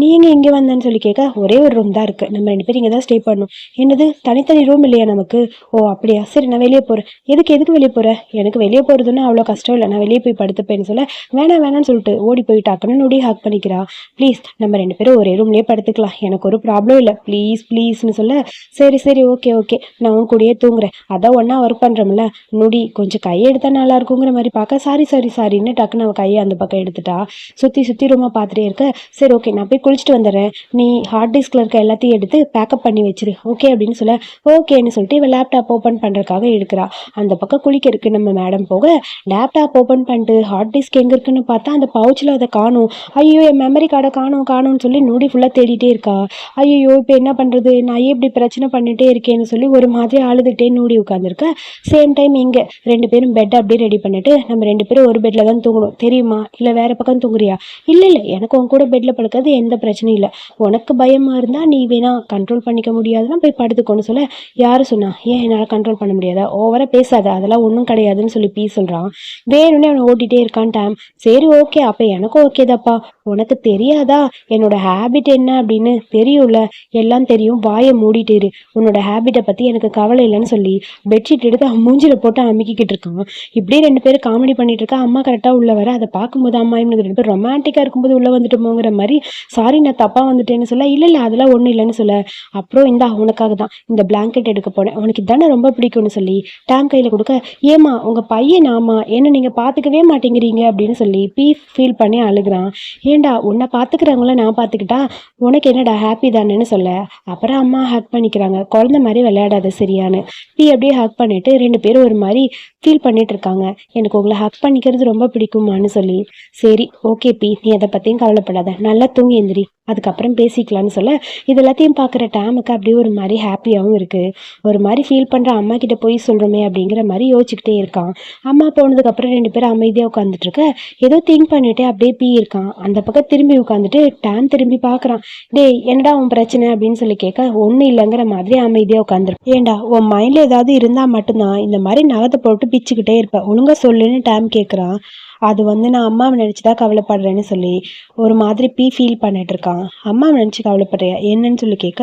நீங்கள் இங்கே இங்க வந்தேன்னு சொல்லி கேட்க ஒரே ஒரு ரூம் தான் இருக்கு. நம்ம ரெண்டு பேரும் இங்க தான் ஸ்டே பண்ணணும். என்னது? தனித்தனி ரூம் இல்லையா நமக்கு? ஓ அப்படியா? சரி நான் வெளியே போறேன். எதுக்கு எதுக்கு வெளியே போகிறேன் எனக்கு வெளியே போறதுன்னா அவ்வளோ கஷ்டம் இல்லை. நான் வெளியே போய் படுத்துப்பேன்னு சொல்ல வேணாம் வேணாம்னு சொல்லிட்டு ஓடி போயிட்டாக்கன்னு நொடி ஹக் பண்ணிக்கிறா. ப்ளீஸ் நம்ம ரெண்டு பேரும் ஒரே ரூம்லயே படுத்துக்கலாம். எனக்கு ஒரு ப்ராப்ளம் இல்லை. ப்ளீஸ் ப்ளீஸ்னு சொல்ல சரி சரி ஓகே ஓகே நான் உன் கூடயே தூங்குறேன். அதான் ஒன்றா ஒர்க் பண்ணுறோம்ல நொடி கொஞ்சம் கையை எடுத்தா நல்லா இருக்குங்கிற மாதிரி பார்க்க. சாரி சாரி சாரின்னு டக்குன்னு அவன் கையை அந்த பக்கம் எடுத்துட்டா. சுற்றி சுற்றி ரூமாக பார்த்துட்டே இருக்க. சரி ஓகே நான் போய் குளிச்சுட்டு வந்துடுறேன். நீ ஹார்ட் டிஸ்கில் இருக்க எல்லாத்தையும் எடுத்து பேக்கப் பண்ணி வச்சிரு. ஓகே அப்படின்னு சொல்ல ஓகேன்னு சொல்லிட்டு இவன் லேப்டாப் ஓப்பன் பண்ணுறதுக்காக எடுக்கிறா. அந்த பக்கம் குளிக்க இருக்கு நம்ம மேடம் போக. லேப்டாப் ஓப்பன் பண்ணிட்டு ஹார்ட் டிஸ்க் எங்கே இருக்குன்னு பார்த்தா அந்த பவுச்சில் அதை காணும். ஐயோ என் மெமரி கார்டை காணும் காணும்னு சொல்லி நொடி ஃபுல்லாக தேடிட்டே இருக்கா. ஐயோ இப்போ என்ன பண்ணுறது நான் ஏன் இப்படி பிரச்சனை பண்ணிட்டே இருக்கேன்னு சொல்லி ஒரு மாதிரி அழுதுகிட்டே நூடி உட்காந்துருக்க சேம் டைம் இங்கே ரெண்டு பேரும் பெட் அப்படியே ரெடி பண்ணிட்டு நம்ம ரெண்டு பேரும் ஒரு பெட்டில் தான் தூங்கணும். தெரியுமா? இல்லை வேற பக்கம் தூங்குறியா? இல்லை இல்லை எனக்கு உன் கூட பெட்டில் படுக்கிறது எந்த பிரச்சனையும் இல்லை. உனக்கு பயமாக இருந்தால் நீ வேணா கண்ட்ரோல் பண்ணிக்க முடியாதுன்னா போய் படுத்துக்கோன்னு சொல்ல. யாரும் சொன்னா? ஏன் என்னால் கண்ட்ரோல் பண்ண முடியாதா? ஓவராக பேசாத அதெல்லாம் ஒன்றும் கிடையாதுன்னு சொல்லி பீ சொல்கிறான் வேணும்னே அவனை ஓட்டிகிட்டே இருக்கான் டைம். சரி ஓகே அப்போ எனக்கும் ஓகேதாப்பா உனக்கு தெரியாதா? என்னோட ஹேபிட் என்ன அப்படின்னு? தெரியும்ல. எல்லாம் தெரியும். வாயை மூடிட்டு இரு. உன்னோட ஹேபிட்டை பற்றி எனக்கு கவலை இல்லைன்னு சொல்லி பெட்ஷீட் எடுத்து அவன் மூஞ்சில போட்டு அமுக்கிக்கிட்டு இருக்கான். இப்படியே ரெண்டு பேரும் காமெடி பண்ணிட்டு இருக்கா. அம்மா கரெக்டாக உள்ள வர அதை பார்க்கும்போது அம்மா இவனுக்கு ரெண்டு பேரும் ரொமான்டிக்காக இருக்கும்போது உள்ளே வந்துட்டோமோங்கிற மாதிரி சாரி நான் தப்பாக வந்துட்டேன்னு சொல்ல. இல்லை இல்லை அதெல்லாம் ஒன்றும் இல்லைன்னு சொல்ல. அப்புறம் இந்தா உனக்காக தான். இந்த பிளாங்கெட் எடுக்க போனேன் உனக்கு தானே ரொம்ப பிடிக்கும்னு சொல்லி டேம் கையில் கொடுக்க ஏமா உங்கள் பையன் ஆமா ஏன்னா நீங்கள் பார்த்துக்கவே மாட்டேங்கிறீங்க. அப்படின்னு சொல்லி பீ ஃபீல் பண்ணி அழுகுறான். ஏண்டா உன்னை பார்த்துக்கிறவங்கள நான் பார்த்துக்கிட்டா உனக்கு என்னடா ஹாப்பி தானேன்னு சொல்ல? அப்புறம் அம்மா ஹக் பண்ணிக்கிறாங்க. குழந்த மாதிரி விளையாடாத சரியான்னு பீ அப்படியே ஹக் பண்ணிட்டு ரெண்டு பேரும் ஒரு மாதிரி ஃபீல் பண்ணிட்டு இருக்காங்க. எனக்கு உங்களை ஹக் பண்ணிக்கிறது ரொம்ப பிடிக்குமான்னு சொல்லி. சரி ஓகே பி நீ அதை பற்றியும் கவலைப்படாத. நல்லா தூங்கி எந்திரி. அதுக்கப்புறம் பேசிக்கலாம்னு சொல்ல இது எல்லாத்தையும் பார்க்குற டேமுக்கு அப்படியே ஒரு மாதிரி ஹாப்பியாகவும் இருக்குது ஒரு மாதிரி ஃபீல் பண்ணுற அம்மா கிட்ட போய் சொல்கிறோமே அப்படிங்கிற மாதிரி யோசிச்சுக்கிட்டே இருக்கான். அம்மா போனதுக்கப்புறம் ரெண்டு பேரும் அமைதியாக உட்காந்துட்டு இருக்க ஏதோ திங்க் பண்ணிட்டு அப்படியே பீ இருக்கான். அந்த பக்கம் திரும்பி உட்காந்துட்டு டேம் திரும்பி பார்க்குறான். டேய் என்னடா உன் பிரச்சனை அப்படின்னு சொல்லி கேட்க ஒன்றும் இல்லைங்கிற மாதிரி அமைதியாக உட்காந்துருக்கு ஏண்டா உன் மைண்டில் ஏதாவது இருந்தால் மட்டும்தான் இந்த மாதிரி நகத்தை போட்டு பிச்சுக்கிட்டே இருப்பேன் ஒழுங்கா சொல்லுன்னு டேம் கேட்குறான் அது வந்து நான் அம்மாவை நினச்சி தான் கவலைப்படுறேன்னு சொல்லி ஒரு மாதிரி பீ ஃபீல் பண்ணிட்டு இருக்கான். அம்மாவை நினச்சி கவலைப்படுறியா? என்னன்னு சொல்லி கேட்க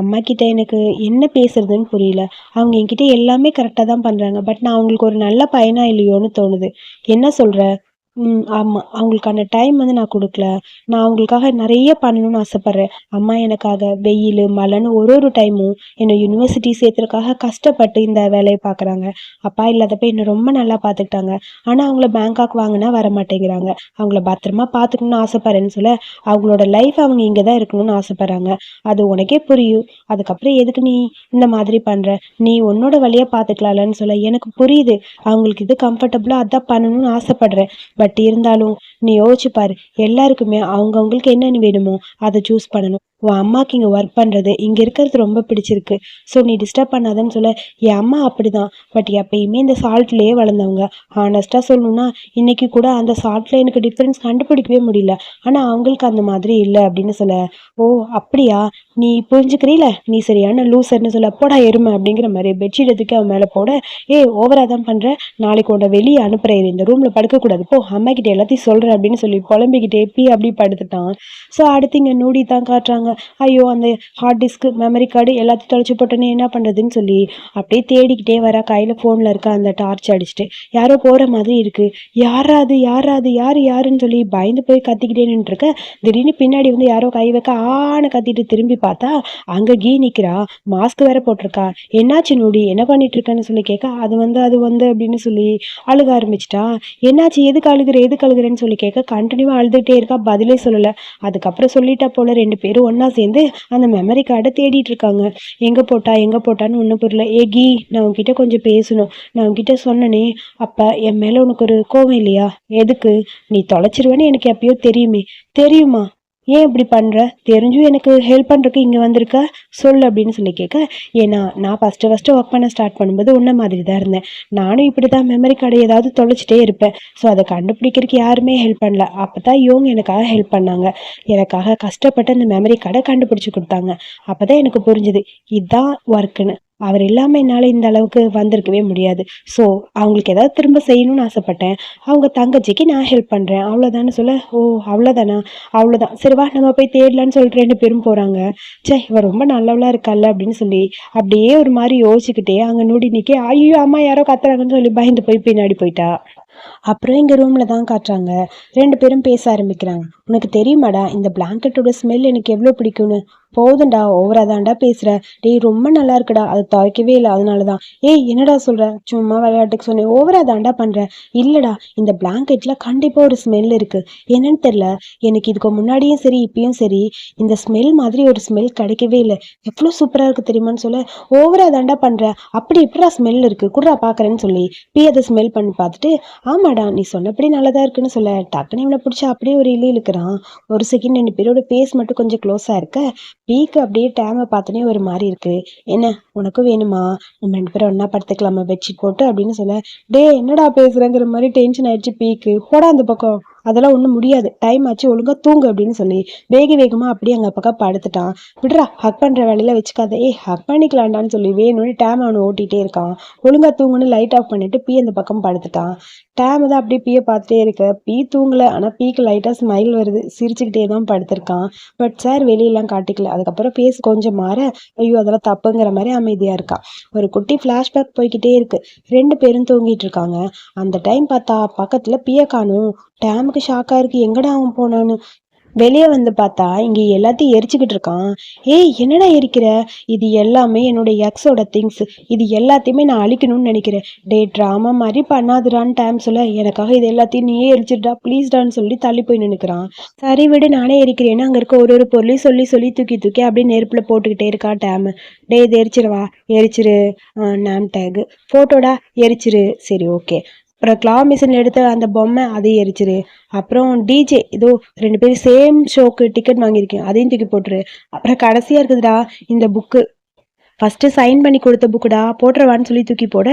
அம்மா கிட்ட எனக்கு என்ன பேசுறதுன்னு புரியல. அவங்க என்கிட்ட எல்லாமே கரெக்டாக தான் பண்ணுறாங்க பட் நான் அவங்களுக்கு ஒரு நல்ல பையனா இல்லையோன்னு தோணுது. என்ன சொல்கிற ம் ஆமாம் அவங்களுக்கான டைம் வந்து நான் கொடுக்கல. நான் அவங்களுக்காக நிறைய பண்ணணும்னு ஆசைப்பட்றேன். அம்மா எனக்காக வெயில் மழைன்னு ஒரு ஒரு டைமும் என்னை யூனிவர்சிட்டி சேர்த்துறதுக்காக கஷ்டப்பட்டு இந்த வேலையை பார்க்குறாங்க. அப்பா இல்லாதப்ப என்னை ரொம்ப நல்லா பார்த்துக்கிட்டாங்க. ஆனால் அவங்கள பேங்காக் வாங்கினா வர மாட்டேங்கிறாங்க. அவங்கள பத்திரமா பார்த்துக்கணும்னு ஆசைப்பட்றேன்னு சொல்ல அவங்களோட லைஃப் அவங்க இங்கே தான் இருக்கணும்னு ஆசைப்பட்றாங்க. அது உனக்கே புரியும். அதுக்கப்புறம் எதுக்கு நீ இந்த மாதிரி பண்ணுற நீ உன்னோட வழியாக பார்த்துக்கலாம்லன்னு சொல்ல எனக்கு புரியுது. அவங்களுக்கு இது கம்ஃபர்டபுளாக அதான் பண்ணணும்னு ஆசைப்படுறேன். பட் இருந்தாலும் நீ யோசிச்சு பாரு எல்லாருக்குமே அவங்கவுங்களுக்கு என்னென்ன வேணுமோ அதை சூஸ் பண்ணணும். உன் அம்மாவுக்கு இங்கே ஒர்க் பண்ணுறது இங்கே இருக்கிறது ரொம்ப பிடிச்சிருக்கு. ஸோ நீ டிஸ்டர்ப் பண்ணாதன்னு சொல்ல என் அம்மா அப்படி தான் பட் எப்பயுமே இந்த சால்ட்லேயே வளர்ந்தவங்க. ஆனஸ்ட்டாக சொல்லணும்னா இன்றைக்கி கூட அந்த சால்ட்டில் எனக்கு டிஃப்ரென்ஸ் கண்டுபிடிக்கவே முடியல. ஆனால் அவங்களுக்கு அந்த மாதிரி இல்லை அப்படின்னு சொல்ல ஓ அப்படியா? நீ புரிஞ்சுக்கிறீல? நீ சரியான லூசர்னு சொல்ல போடா எருமை அப்படிங்கிற மாதிரி பெட்ஷீட் எதுக்கு அவன் மேலே போட ஏ ஓவராக தான் பண்ணுற நாளைக்கு உன்னை வெளியே அனுப்புகிறேன் இந்த ரூமில் படுக்கக்கூடாது. போ அம்மா கிட்ட எல்லாத்தையும் சொல்கிறேன் அப்படின்னு சொல்லி புலம்பிக்கிட்டே பி அப்படி படுத்துட்டான். ஸோ அடுத்து இங்கே நூடி தான் காட்டுறாங்க. ஐயோ அந்த ஹார்ட் டிஸ்க்கு மெமரி கார்டு எல்லாத்தையும் தொலைச்சி போட்டோன்னே என்ன பண்ணுறதுன்னு சொல்லி அப்படியே தேடிக்கிட்டே வர கையில் ஃபோனில் இருக்க அந்த டார்ச் அடிச்சுட்டு. யாரோ போகிற மாதிரி இருக்குது யாராது யாராது யார்? யாருன்னு சொல்லி பயந்து போய் கத்திக்கிட்டே நின்றுருக்க. திடீர்னு பின்னாடி வந்து யாரோ கை வைக்க ஆன கத்திட்டு திரும்பி பார்த்தா அங்கே கீ நிற்கிறா மாஸ்க் வேற போட்டிருக்கா. என்னாச்சு நோடி? என்ன பண்ணிட்டு இருக்கேன்னு சொல்லி கேட்க அது வந்து அது வந்து அப்படின்னு சொல்லி அழுக ஆரம்பிச்சிட்டா. என்னாச்சு? எதுக்கு அழுகுற? எதுக்கு அழுகுறேன்னு சொல்லி கேட்க கண்டினியூவாக அழுதுகிட்டே இருக்கா. பதிலே சொல்லலை. அதுக்கப்புறம் சொல்லிட்டா போல ரெண்டு பேரும். ஒன்று சேர்ந்து அந்த மெமரி கார்டை தேடிட்டு இருக்காங்க. எங்கே போட்டா எங்கே போட்டான்னு ஒன்றும் புரியல. ஏ கீ நான் உன்கிட்ட கொஞ்சம் பேசணும். நான் உன்கிட்ட சொன்னனே அப்போ என் மேலே உனக்கு ஒரு கோவம் இல்லையா? எதுக்கு? நீ தொலைச்சிருவேன்னு எனக்கு எப்பயோ தெரியுமே. தெரியுமா? ஏன் இப்படி பண்ணுற தெரிஞ்சும் எனக்கு ஹெல்ப் பண்ணுறக்கு இங்கே வந்திருக்க. சொல்லு அப்படின்னு சொல்லி கேட்க ஏன்னா நான் ஃபஸ்ட்டு ஃபஸ்ட்டு ஒர்க் பண்ண ஸ்டார்ட் பண்ணும்போது உன்ன மாதிரி தான் இருந்தேன். நானும் இப்படி தான் மெமரி கார்டு ஏதாவது தொலைச்சிட்டே இருப்பேன். ஸோ அதை கண்டுபிடிக்கிறதுக்கு யாருமே ஹெல்ப் பண்ணல. அப்போ தான் இவங்க எனக்காக ஹெல்ப் பண்ணாங்க. எனக்காக கஷ்டப்பட்டு அந்த மெமரி கார்டை கண்டுபிடிச்சி கொடுத்தாங்க. அப்போ தான் எனக்கு புரிஞ்சுது இதுதான் ஒர்க்குன்னு அவர் இல்லாமல் என்னால் இந்த அளவுக்கு வந்திருக்கவே முடியாது. ஸோ அவங்களுக்கு ஏதாவது திரும்ப செய்யணும்னு ஆசைப்பட்டேன். அவங்க தங்கச்சிக்கு நான் ஹெல்ப் பண்ணுறேன் அவ்வளோதான்னு சொல்ல? ஓ அவ்வளோதானா அவ்வளோதான் சரி வா நம்ம போய் தேடலான்னு சொல்லிட்டு ரெண்டு பேரும் போகிறாங்க சே இவர் ரொம்ப நல்லவளாக இருக்கால அப்படின்னு சொல்லி அப்படியே ஒரு மாதிரி யோசிச்சுக்கிட்டே அங்கே நூடி நிற்க ஐயோ அம்மா யாரோ கத்துறாங்கன்னு சொல்லி பயந்து போய் பின்னாடி போயிட்டா. அப்புறம் எங்கள் ரூமில் தான் காட்டுறாங்க. ரெண்டு பேரும் பேச ஆரம்பிக்கிறாங்க. உனக்கு தெரியுமாடா இந்த பிளாங்கெட்டோட ஸ்மெல் எனக்கு எவ்வளோ பிடிக்கும்னு? போதும்டா ஓவரா தான்டா பேசுற. டேய் ரொம்ப நல்லா இருக்குடா. அது துவைக்கவே இல்லை அதனால தான் ஏய் என்னடா சொல்ற? சும்மா விளையாட்டுக்கு சொன்னேன் ஓவரா தான்டா பண்ற. இல்லடா இந்த பிளாங்கெட்ல கண்டிப்பா ஒரு ஸ்மெல் இருக்கு. என்னன்னு தெரியல. எனக்கு இதுக்கு முன்னாடியும் சரி இப்பயும் சரி. இந்த ஸ்மெல் மாதிரி ஒரு ஸ்மெல் கிடைக்கவே இல்லை. எவ்வளோ சூப்பரா இருக்கு தெரியுமான்னு சொல்ல. ஓவரா தான்டா பண்ற. அப்படி எப்படா ஸ்மெல் இருக்கு? குடுறா பாக்குறேன்னு சொல்லி. பி அதை ஸ்மெல் பண்ணி பார்த்துட்டு ஆமாடா நீ சொன்னபடி நல்லதாக இருக்குன்னு சொல்ல. டக்குன்னு இவனை பிடிச்சி அப்படியே ஒரு இழு இழுக்கிறான். ஒரு செகண்ட் ரெண்டு பேரோட பேஸ் மட்டும் கொஞ்சம் க்ளோஸாக இருக்க. பீக்கு அப்படியே டேமை பார்த்தோன்னே ஒரு மாதிரி இருக்கு. என்ன உனக்கும் வேணுமா? நம்ம ரெண்டு பேரும் ஒன்றா படுத்துக்கலாமா? பெட்ஷீட் போட்டு அப்படின்னு சொல்ல. டே என்னடா பேசுகிறேங்கிற மாதிரி டென்ஷன் ஆயிடுச்சு பீக்கு போடா அந்த பக்கம். அதெல்லாம் ஒன்றும் முடியாது. டைம் ஆச்சு ஒழுங்கா தூங்கு அப்படின்னு சொல்லி வேக வேகமாக அப்படியே அங்கே பக்கம் படுத்துட்டான். விடுறா ஹக் பண்ணுற வேலையில வச்சுக்காத. ஏ ஹக் பண்ணிக்கலாண்டான்னு சொல்லி வேணும்னு டேம் அவனை ஓட்டிகிட்டே இருக்கான். ஒழுங்கா தூங்குன்னு லைட் ஆஃப் பண்ணிட்டு பி அந்த பக்கம் படுத்துட்டான். டேம் தான் அப்படியே பீயை பார்த்துட்டே இருக்க. பீ தூங்கல ஆனால் பீக்கு லைட்டாக ஸ்மைல் வருது. சிரிச்சுக்கிட்டே தான் படுத்திருக்கான். பட் சார் வெளியெல்லாம் காட்டிக்கல. அதுக்கப்புறம் பேஸ் கொஞ்சம் மாற ஐயோ அதெல்லாம் தப்புங்கிற மாதிரி அமைதியாக இருக்கான். ஒரு குட்டி ஃப்ளாஷ்பேக் போய்கிட்டே இருக்கு. ரெண்டு பேரும் தூங்கிட்டு இருக்காங்க. அந்த டைம் பார்த்தா பக்கத்தில் பிய காணும். டேமுக்கு ஷாக்காக இருக்கு எங்கடா அவன் போனான்னு? வெளியே வந்து பார்த்தா இங்கே எல்லாத்தையும் எரிச்சுக்கிட்டு இருக்கான். ஏய் என்னடா எரிக்கிற? இது எல்லாமே என்னோட எக்ஸோட திங்ஸ் இது எல்லாத்தையுமே நான் அழிக்கணும்னு நினைக்கிறேன். டே ட்ராமா மாதிரி பண்ணாதுடான்னு டைம் சொல்ல எனக்காக இது எல்லாத்தையும் நீயே எரிச்சிடுடா ப்ளீஸ்டான்னு சொல்லி தள்ளி போய் நினைக்கிறான் சரி விடு நானே எரிக்கிறேன்னு அங்கே இருக்க ஒரு ஒரு பொருளையும் சொல்லி சொல்லி தூக்கி தூக்கி அப்படியே நெருப்பில் போட்டுக்கிட்டே இருக்கா டேம் டே இது எரிச்சிருவா. எரிச்சிரு. Name tag ஃபோட்டோடா எரிச்சிரு. சரி ஓகே அப்புறம் கிளா மிஷின் எடுத்த அந்த பொம்மை அதையும் எரிச்சிரு. அப்புறம் டிஜே ஏதோ ரெண்டு பேரும் சேம் ஷோக்கு டிக்கெட் வாங்கியிருக்கேன். அதையும் தூக்கி போட்டுரு. அப்புறம் கடைசியாக இருக்குதுடா இந்த புக்கு ஃபஸ்ட்டு சைன் பண்ணி கொடுத்த புக்குடா போட்டுருவான்னு சொல்லி தூக்கி போட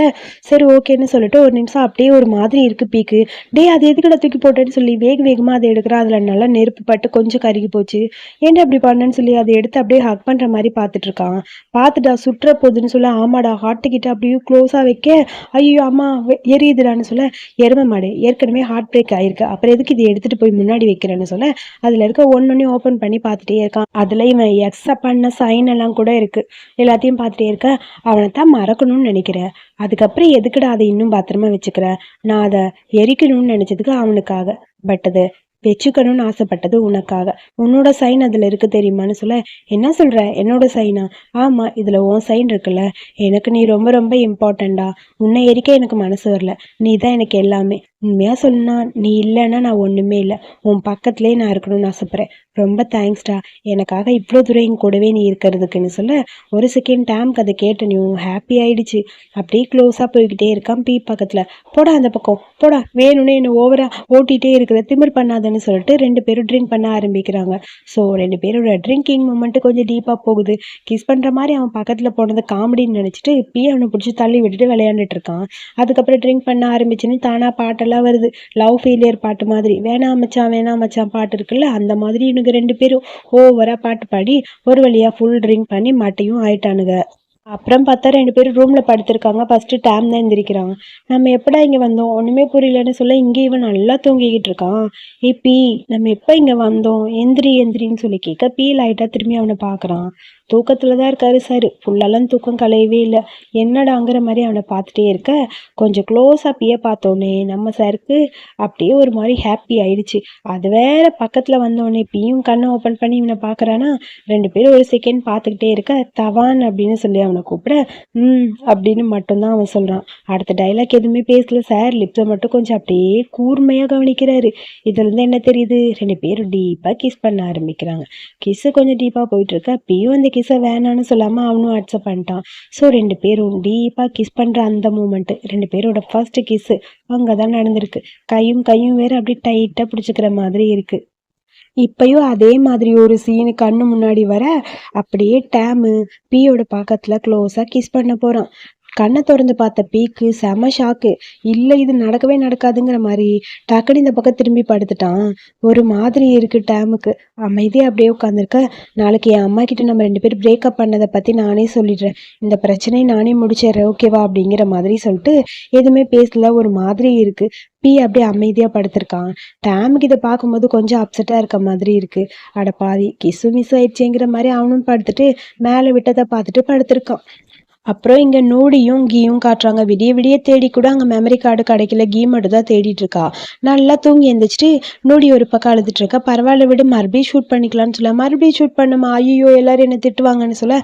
சரி ஓகேன்னு சொல்லிட்டு ஒரு நிமிஷம் அப்படியே ஒரு மாதிரி இருக்கு பீக்கு. டே அது எதுக்குடா தூக்கி போட்டேன்னு சொல்லி வேக வேகமாக அதை எடுக்கிறா அதில் நல்லா நெருப்பு பட்டு கொஞ்சம் கருகி போச்சு. ஏன்டா அப்படி பண்ணேன்னு சொல்லி அதை எடுத்து அப்படியே ஹக் பண்ணுற மாதிரி பார்த்துட்டு இருக்கான். பார்த்துடா சுற்ற போகுதுன்னு சொல்ல ஆமாடா ஹார்ட்டு கிட்ட அப்படியே க்ளோஸாக வைக்க. ஐயோ அம்மா எரியுதுடான்னு சொல்ல எருமை மாடு ஏற்கனவே ஹார்ட் பிரேக் ஆயிருக்கு. அப்புறம் எதுக்கு இதை எடுத்துட்டு போய் முன்னாடி வைக்கிறேன்னு சொல்ல அதில் இருக்க ஒன்னொன்னே ஓப்பன் பண்ணி பார்த்துட்டே இருக்கான். அதில் இவன் எக்ஸப்ட் பண்ண சைன் எல்லாம் கூட இருக்கு. எல்லாத்தையும் பார்த்துட்டே இருக்க அவனை தான் மறக்கணும்னு நினைக்கிறேன் அதுக்கப்புறம் எதுக்குடா அதை இன்னும் பத்திரமா வச்சுக்கிற? நான் அதை எரிக்கணும்னு நினைச்சதுக்கு அவனுக்காக. பட் அது வச்சுக்கணும்னு ஆசைப்பட்டது உனக்காக. உன்னோட சைன் அதில் இருக்கு தெரியுமான்னு சொல்ல என்ன சொல்ற? என்னோட சைனா ஆமா இதுல உன் சைன் இருக்குல்ல. எனக்கு நீ ரொம்ப ரொம்ப இம்பார்ட்டண்டா உன்னை எரிக்க எனக்கு மனசு வரல. நீ தான் எனக்கு எல்லாமே. உண்மையாக சொல்லணும்னா நீ இல்லைன்னா நான் ஒன்றுமே இல்லை. உன் பக்கத்துலேயே நான் இருக்கணும்னு ஆசைப்பட்றேன். ரொம்ப தேங்க்ஸ்டா எனக்காக இவ்வளோ தூரம் என் கூடவே நீ இருக்கிறதுக்குன்னு சொல்ல ஒரு செகண்ட் டேம்க்கு அதை கேட்ட நீ ஹாப்பி ஆயிடுச்சு. அப்படியே க்ளோஸாக போய்கிட்டே இருக்கான் பீ பக்கத்தில். போடா அந்த பக்கம். போடா. வேணும்னு என்ன ஓவராக ஓட்டிகிட்டே இருக்கிற திமிர் பண்ணாதன்னு சொல்லிட்டு ரெண்டு பேரும் ட்ரிங்க் பண்ண ஆரம்பிக்கிறாங்க. ஸோ ரெண்டு பேரோட ட்ரிங்கிங் மூமெண்ட்டு கொஞ்சம் டீப்பாக போகுது. கிஸ் பண்ணுற மாதிரி அவன் பக்கத்தில் போனது காமெடின்னு நினச்சிட்டு இப்பயே அவனை பிடிச்சி தள்ளி விட்டுட்டு விளையாண்டுட்டு இருக்கான். அதுக்கப்புறம் ட்ரிங்க் பண்ண ஆரம்பிச்சுன்னு தானாக பாட்டெல்லாம் வருது. லவ் ஃபெயிலியர் பாட்டு மாதிரி. வேணாம் மச்சான் வேணாம் மச்சான் பாட்டு இருக்குல்ல? அந்த மாதிரி இவனுக்கு ரெண்டு பேரும் ஓவராக பாட்டு பாடி ஒரு வழியாக ஃபுல் ட்ரிங்க் பண்ணி மட்டையும் ஆயிட்டானுங்க. அப்புறம் பார்த்தா ரெண்டு பேரும் ரூம்ல படுத்திருக்காங்க. ஃபர்ஸ்ட் டேம் தான் எந்திரிக்கிறாங்க. நம்ம எப்படா இங்க வந்தோம்? ஒண்ணுமே புரியலன்னு சொல்ல இங்கே இவன் நல்லா தூங்கிக்கிட்டு இருக்கான். ஏ பி நம்ம எப்ப இங்க வந்தோம்? எந்திரி எந்திரின்னு சொல்லி கேட்க பீ லைட்டா திரும்பி அவனை பாக்குறான் தூக்கத்தில் தான் இருக்காரு சார். ஃபுல்லெல்லாம் தூக்கம் கலையவே இல்லை. என்னடாங்கிற மாதிரி அவனை பார்த்துட்டே இருக்க. கொஞ்சம் க்ளோஸ் அப்பயே பார்த்தோன்னே நம்ம சாருக்கு அப்படியே ஒரு மாதிரி ஹாப்பி ஆயிடுச்சு. அது வேற பக்கத்தில் வந்தோடனே இப்பயும் கண்ணை ஓப்பன் பண்ணி இவனை பார்க்கறானா? ரெண்டு பேரும் ஒரு செகண்ட் பார்த்துக்கிட்டே இருக்க. தவான் அப்படின்னு சொல்லி அவனை கூப்பிட ம் அப்படின்னு மட்டும்தான் அவன் சொல்கிறான் அடுத்த டைலாக் எதுவுமே பேசல சார். லிப்ஸை மட்டும் கொஞ்சம் அப்படியே கூர்மையாக கவனிக்கிறாரு. இதுலேருந்து என்ன தெரியுது? ரெண்டு பேரும் டீப்பாக கிஸ் பண்ண ஆரம்பிக்கிறாங்க. கிஸ்ஸு கொஞ்சம் டீப்பாக போயிட்டு இருக்க. பியும் அந்த கிஸ்ஸை வேணான்னு சொல்லாமல் அவனும் அக்செப்ட் பண்ணிட்டான். ஸோ ரெண்டு பேரும் டீப்பாக கிஸ் பண்ணுற அந்த மூமெண்ட்டு ரெண்டு பேரோட ஃபர்ஸ்ட் கிஸ்ஸு அங்கே தான் நடந்திருக்கு. கையும் கையும் வேற அப்படியே டைட்டாக பிடிச்சிக்கிற மாதிரி இருக்கு. இப்பயும் அதே மாதிரி ஒரு சீனு கண்ணு முன்னாடி வர அப்படியே டேமு பீயோட பக்கத்தில் க்ளோஸாக கிஸ் பண்ண போகிறான் கண்ணை திறந்து பார்த்த பீக்கு செம ஷாக்கு இல்லை இது நடக்கவே நடக்காதுங்கிற மாதிரி டக்குனு இந்த பக்கம் திரும்பி படுத்துட்டான். ஒரு மாதிரி இருக்கு டேமுக்கு அமைதியாக அப்படியே உட்காந்துருக்க நாளைக்கு என் அம்மா கிட்ட நம்ம ரெண்டு பேரும் பிரேக்கப் பண்ணதை பற்றி நானே சொல்லிடுறேன். இந்த பிரச்சனையை நானே முடிச்சிடுறேன் ஓகேவா அப்படிங்கிற மாதிரி சொல்லிட்டு எதுவுமே பேசல. ஒரு மாதிரி இருக்கு. பி அப்படியே அமைதியாக படுத்திருக்கான். டேமுக்கு இதை பார்க்கும்போது கொஞ்சம் அப்செட்டாக இருக்க மாதிரி இருக்கு. அட பாதி கிசு மிஸ் ஆயிடுச்சேங்கிற மாதிரி அவனும் படுத்துட்டு மேலே விட்டதை பார்த்துட்டு படுத்திருக்கான். அப்புறம் இங்கே நூடியும் கீயும் காட்டுறாங்க. விடிய விடிய தேடி கூட அங்கே மெமரி கார்டு கிடைக்கல கீ மட்டும் தான் தேடிட்டு இருக்கா. நல்லா தூங்கி எழுந்திரிச்சிட்டு நூடி ஒரு பக்கம் அழுதுட்டு இருக்கா. பரவாயில்ல விடு மறுபடியும் ஷூட் பண்ணிக்கலாம்னு சொல்ல மறுபடியும் ஷூட் பண்ணுமா? ஐயோ எல்லாரும் என்ன திட்டுவாங்கன்னு சொல்ல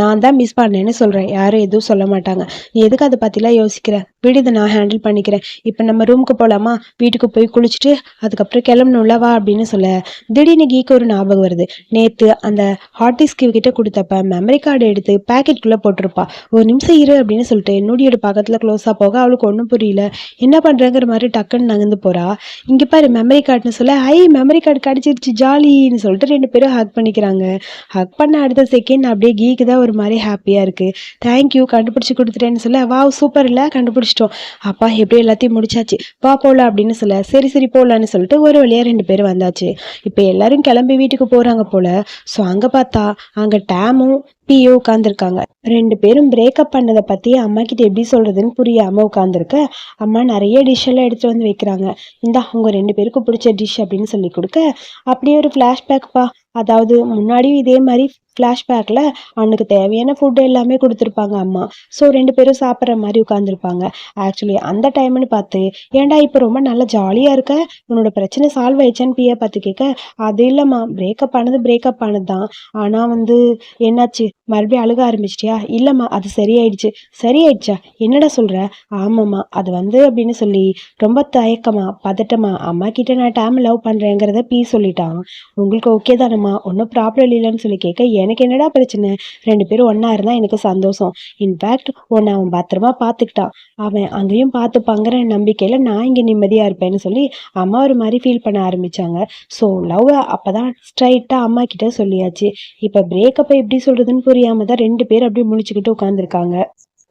நான் தான் மிஸ் பண்ணேன்னு சொல்கிறேன் யாரும் எதுவும் சொல்ல மாட்டாங்க. நீ எதுக்கு அதை பற்றிலாம் யோசிக்கிற? விடு இதை நான் ஹேண்டில் பண்ணிக்கிறேன். இப்போ நம்ம ரூமுக்கு போகலாமா வீட்டுக்கு போய் குளிச்சுட்டு அதுக்கப்புறம் கிளம்பணும்ல வா அப்படின்னு சொல்ல. திடீர்னு கீக்கு ஒரு ஞாபகம் வருது. நேற்று அந்த ஹார்ட் டிஸ்க் கிட்ட கொடுத்தப்ப மெமரி கார்டு எடுத்து பேக்கெட்குள்ளே போட்டிருப்பா. ஒரு நிமிஷம் இரு அப்படின்னு சொல்லிட்டு என்னுடைய பக்கத்தில் க்ளோஸாக போக அவளுக்கு ஒன்றும் புரியல. என்ன பண்ணுறங்கிற மாதிரி டக்குன்னு நகர்ந்து போகிறா இங்கே பாரு மெமரி கார்டுன்னு சொல்ல. ஐ மெமரி கார்டு கிடச்சிருச்சு ஜாலின்னு சொல்லிட்டு ரெண்டு பேரும் ஹக் பண்ணிக்கிறாங்க. ஹக் பண்ண அடுத்த செகண்ட் அப்படியே கீக்கு தான் ஒரு மாதிரி ஹாப்பியாக இருக்குது தேங்க்யூ கண்டுபிடிச்சி கொடுத்துட்டேன்னு சொல்ல. வா சூப்பர் இல்லை கண்டுபிடிச்சிட்டோம். அப்பா எப்படி எல்லாத்தையும் முடிச்சாச்சு? வா போகலாம் அப்படின்னு சொல்ல. சரி சரி போகலான்னு சொல்லிட்டு ஒரு வழியாக ரெண்டு பேரும் வந்தாச்சு. இப்போ எல்லாரும் கிளம்பி வீட்டுக்கு போகிறாங்க போல. ஸோ அங்கே பார்த்தா அங்கே டேமும் பியோ உட்காந்துருக்காங்க ரெண்டு பேரும் பிரேக்கப் பண்ணதை பற்றி அம்மா கிட்ட எப்படி சொல்கிறதுன்னு புரியாமல் உட்காந்துருக்க அம்மா நிறைய டிஷ் எல்லாம் எடுத்துகிட்டு வந்து வைக்கிறாங்க. இந்தா உங்கள் ரெண்டு பேருக்கும் பிடிச்ச டிஷ் அப்படின்னு சொல்லி கொடுக்க. அப்படியே ஒரு ஃப்ளாஷ்பேக்ப்பா அதாவது முன்னாடியும் இதே மாதிரி ஃப்ளாஷ்பேக்கில் அவனுக்கு தேவையான ஃபுட் எல்லாமே கொடுத்துருப்பாங்க அம்மா. ஸோ ரெண்டு பேரும் சாப்பிட்ற மாதிரி உட்காந்துருப்பாங்க ஆக்சுவலி அந்த டைம்னு பார்த்து ஏன்டா இப்போ ரொம்ப நல்லா ஜாலியாக இருக்க? உன்னோட பிரச்சனை சால்வ் ஆயிடுச்சான்னு பிஏ பார்த்து கேட்க அது இல்லைம்மா பிரேக்கப் ஆனது பிரேக்கப் ஆனது தான். ஆனால் வந்து என்னாச்சு? மறுபடியும் அழுக ஆரம்பிச்சிட்டியா? இல்லைம்மா அது சரியாயிடுச்சு. சரியாயிடுச்சா? என்னடா சொல்கிற ஆமாம்மா அது வந்து அப்படின்னு சொல்லி ரொம்ப தயக்கமா பதட்டமா அம்மா கிட்ட நான் டைம் லவ் பண்ணுறேங்கிறத பீ சொல்லிட்டான். உங்களுக்கு ஓகே தானம்மா? ஒன்றும் ப்ராப்ளம் இல்லைன்னு சொல்லி கேட்க எனக்கு என்னடா பிரச்சனை? ரெண்டு பேரும் ஒன்றா இருந்தால் எனக்கு சந்தோஷம். இன்ஃபேக்ட் உன்னை அவன் பத்திரமா பார்த்துக்கிட்டான் அவன் அங்கேயும் பார்த்துப்பாங்கிற நம்பிக்கையில் நான் இங்கே நிம்மதியாக இருப்பேன்னு சொல்லி அம்மா ஒரு மாதிரி ஃபீல் பண்ண ஆரம்பித்தாங்க ஸோ லவ் அப்போ தான் ஸ்ட்ரைட்டாக அம்மா கிட்ட சொல்லியாச்சு. இப்போ பிரேக்கப்பை எப்படி சொல்கிறதுன்னு புரியாமல் தான் ரெண்டு பேர் அப்படியே முழிச்சுக்கிட்டு உட்காந்துருக்காங்க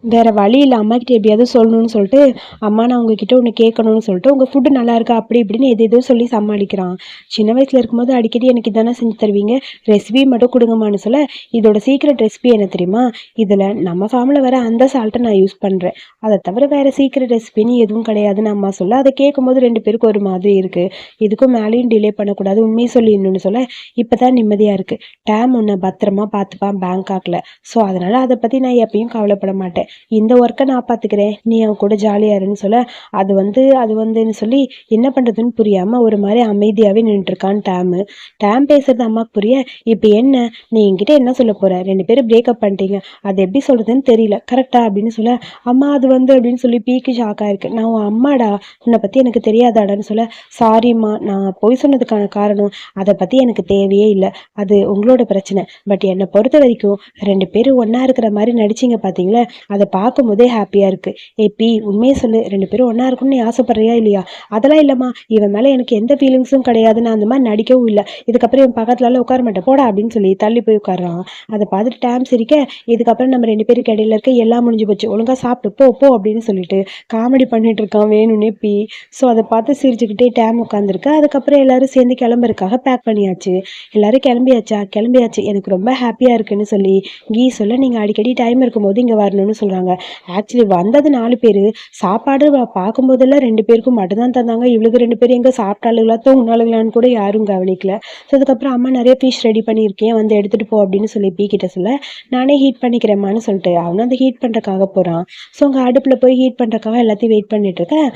வேறு வழி இல்லை அம்மாக்கிட்ட எப்படியாவது சொல்லணும்னு சொல்லிட்டு அம்மா நான் உங்ககிட்ட ஒன்று கேட்கணும்னு சொல்லிட்டு உங்கள் ஃபுட்டு நல்லா இருக்கா? அப்படி இப்படின்னு எது எதுவும் சொல்லி சமாளிக்கிறான். சின்ன வயசில் இருக்கும்போது அடிக்கடி எனக்கு இதானே செஞ்சு தருவீங்க? ரெசிபி மட்டும் கொடுங்கம்மான்னு சொல்ல இதோட சீக்ரெட் ரெசிபி என்ன தெரியுமா? இதில் நம்ம ஃபார்மில் வர அந்த சால்ட்டை நான் யூஸ் பண்ணுறேன் அதை தவிர வேறு சீக்ரெட் ரெசிபின்னு எதுவும் கிடையாதுன்னு அம்மா சொல்ல அதை கேட்கும்போது ரெண்டு பேருக்கு ஒரு மாதிரி இருக்குது இதுக்கும் மேலேயும் டிலே பண்ணக்கூடாது உண்மையை சொல்லிடணும்னு சொல்ல இப்போ தான் நிம்மதியாக இருக்குது டேம் ஒன்று பத்திரமா பார்த்துப்பான் பேங்காக்கில் ஸோ அதனால் அதை பற்றி நான் எப்பயும் கவலைப்பட மாட்டேன். இந்த ஒர்க்கை நான் பார்த்துக்கிறேன் நீ அவன் கூட ஜாலியாக இருன்னு சொல்ல அது வந்து அது வந்துன்னு சொல்லி என்ன பண்ணுறதுன்னு புரியாமல் ஒரு மாதிரி அமைதியாகவே நின்றுட்டுருக்கான் டேமு டேம் பேசுறது அம்மாவுக்கு புரிய இப்போ என்ன? நீ என்கிட்ட என்ன சொல்ல போகிற ரெண்டு பேரும் பிரேக்கப் பண்ணிட்டீங்க. அது எப்படி சொல்கிறதுன்னு தெரியல. கரெக்டா அப்படின்னு சொல்ல அம்மா அது வந்து அப்படின்னு சொல்லி பீக்கு ஷாக்காக இருக்குது நான் உன் அம்மாடா உன்னை பற்றி எனக்கு தெரியாதாடான்னு சொல்ல சாரிம்மா நான் போய் சொன்னதுக்கான காரணம் அதை பற்றி எனக்கு தேவையே இல்லை. அது உங்களோட பிரச்சனை. பட் என்னை பொறுத்த வரைக்கும் ரெண்டு பேரும் ஒன்றா இருக்கிற மாதிரி நடிச்சிங்க பார்த்தீங்களா அது அதை பார்க்கும்போதே ஹாப்பியாக இருக்குது ஏ பி உண்மையை சொல்லு. ரெண்டு பேரும் ஒன்றா இருக்கும்னு நீ ஆசைப்படுறியா இல்லையா? அதெல்லாம் இல்லைம்மா. இவன் மேலே எனக்கு எந்த ஃபீலிங்ஸும் கிடையாது. நான் அந்த மாதிரி நடிக்கவும் இல்லை. இதுக்கப்புறம் இவன் பக்கத்துலலாம் உட்கார மாட்டேன். போடா அப்படின்னு சொல்லி தள்ளி போய் உட்காரான் அதை பார்த்துட்டு டைம் சிரிக்க இதுக்கப்புறம் நம்ம ரெண்டு பேருக்கு இடையில இருக்க எல்லாம் முடிஞ்சு போச்சு. ஒழுங்காக சாப்பிட்டு போ போ அப்படின்னு சொல்லிட்டு காமெடி பண்ணிட்டு இருக்கான் வேணும்னே பி. ஸோ அதை பார்த்து சிரிச்சுக்கிட்டே டேம் உட்காந்துருக்கு அதுக்கப்புறம் எல்லாரும் சேர்ந்து கிளம்புறதுக்காக பேக் பண்ணியாச்சு. எல்லாரும் கிளம்பியாச்சா? கிளம்பியாச்சு. எனக்கு ரொம்ப ஹாப்பியாக இருக்குன்னு சொல்லி கீ சொல்ல. நீங்கள் அடிக்கடி டைம் இருக்கும்போது இங்கே வரணும்னு சொல்கிறாங்க ஆக்சுவலி வந்தது நாலு பேர். சாப்பாடு பார்க்கும்போதெல்லாம் ரெண்டு பேருக்கும் மட்டும்தான் தந்தாங்க. இவளுக்கு ரெண்டு பேரும் எங்கே சாப்பிட்டாளுங்களா தூங்கினாளுங்களான்னு கூட யாரும் கவனிக்கல. ஸோ அதுக்கப்புறம் அம்மா நிறைய ஃபிஷ் ரெடி பண்ணியிருக்கேன். வந்து எடுத்துகிட்டு போ அப்படின்னு சொல்லி பி கிட்ட சொல்ல நானே ஹீட் பண்ணிக்கிறேம்மான்னு சொல்லிட்டு. அவனும் அந்த ஹீட் பண்ணுறக்காக போகிறான் ஸோ அங்கே அடுப்பில் போய் ஹீட் பண்ணுறக்காக எல்லாத்தையும் வெயிட் பண்ணிட்டு இருக்கேன்.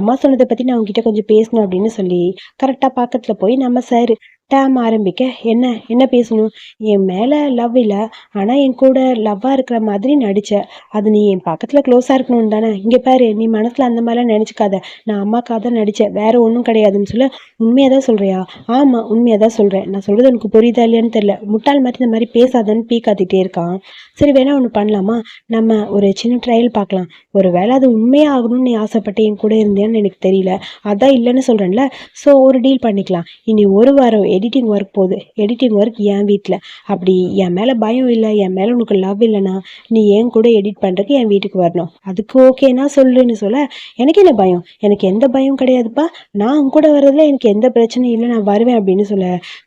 அம்மா சொன்னதை பற்றி நான் உங்ககிட்ட கொஞ்சம் பேசணும் அப்படின்னு சொல்லி கரெக்டாக பக்கத்தில் போய் நம்ம சார் டேம் ஆரம்பிக்க என்ன என்ன பேசணும்? என் மேலே லவ் இல்லை. ஆனால் என் கூட லவ்வாக இருக்கிற மாதிரி நடித்த அது நீ என் பக்கத்தில் க்ளோஸாக இருக்கணும்னு தானே? இங்கே பாரு நீ மனசில் அந்த மாதிரிலாம் நினச்சிக்காத. நான் அம்மாக்காக தான் நடித்தேன் வேற ஒன்றும் கிடையாதுன்னு சொல்ல உண்மையாக தான் சொல்கிறியா ஆமாம் உண்மையாக தான் சொல்கிறேன் நான் சொல்கிறது உனக்கு புரியுதா இல்லையான்னு தெரில முட்டாள் மாதிரி இந்த மாதிரி பேசாதன்னு பீ காத்திட்டே இருக்கான். சரி வேணா ஒன்று பண்ணலாமா? நம்ம ஒரு சின்ன ட்ரையல் பார்க்கலாம். ஒரு வேளை அது உண்மையாக ஆகணும்னு நீ ஆசைப்பட்டு என் கூட இருந்தேன்னு எனக்கு தெரியல. அதான் இல்லைன்னு சொல்கிறேன்ல ஸோ ஒரு டீல் பண்ணிக்கலாம். இனி ஒரு வாரம் எடிட்டிங் ஒர்க் போகுது எடிட்டிங் ஒர்க் என் வீட்டில் அப்படி என் மேலே பயம் இல்லை என் மேலே உனக்கு லவ் இல்லைன்னா நீ என் கூட எடிட் பண்ணுறதுக்கு என் வீட்டுக்கு வரணும்? அதுக்கு ஓகேனா சொல்லுன்னு சொல்ல எனக்கு என்ன பயம்? எனக்கு எந்த பயம் கிடையாதுப்பா. நான் உன் கூட வர்றதுல எனக்கு எந்த பிரச்சனையும் இல்லை நான் வருவேன் அப்படின்னு சொல்ல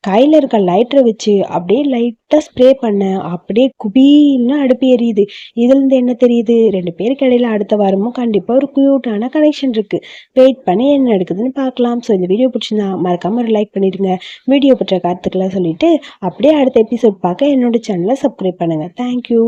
கையில் இருக்க லைட்டரை வச்சு அப்படியே லைட்டாக ஸ்ப்ரே பண்ண அப்படியே குபீல்னு அடுப்பு எரியுது. இதுலேருந்து என்ன தெரியுது? ரெண்டு பேருக்கு இடையில அடுத்த வாரமும் கண்டிப்பாக ஒரு க்யூட்டான கனெக்ஷன் இருக்குது வெயிட் பண்ணி என்ன எடுக்குதுன்னு பார்க்கலாம். ஸோ இந்த வீடியோ பிடிச்சிருந்தா மறக்காமல் ஒரு லைக் பண்ணிடுங்க. வீடியோ பற்ற கருத்துக்கெல்லாம் சொல்லிட்டு அப்படியே அடுத்த எபிசோட் பார்க்க என்னோட சேனலை சப்ஸ்கிரைப் பண்ணுங்கள் தேங்க்யூ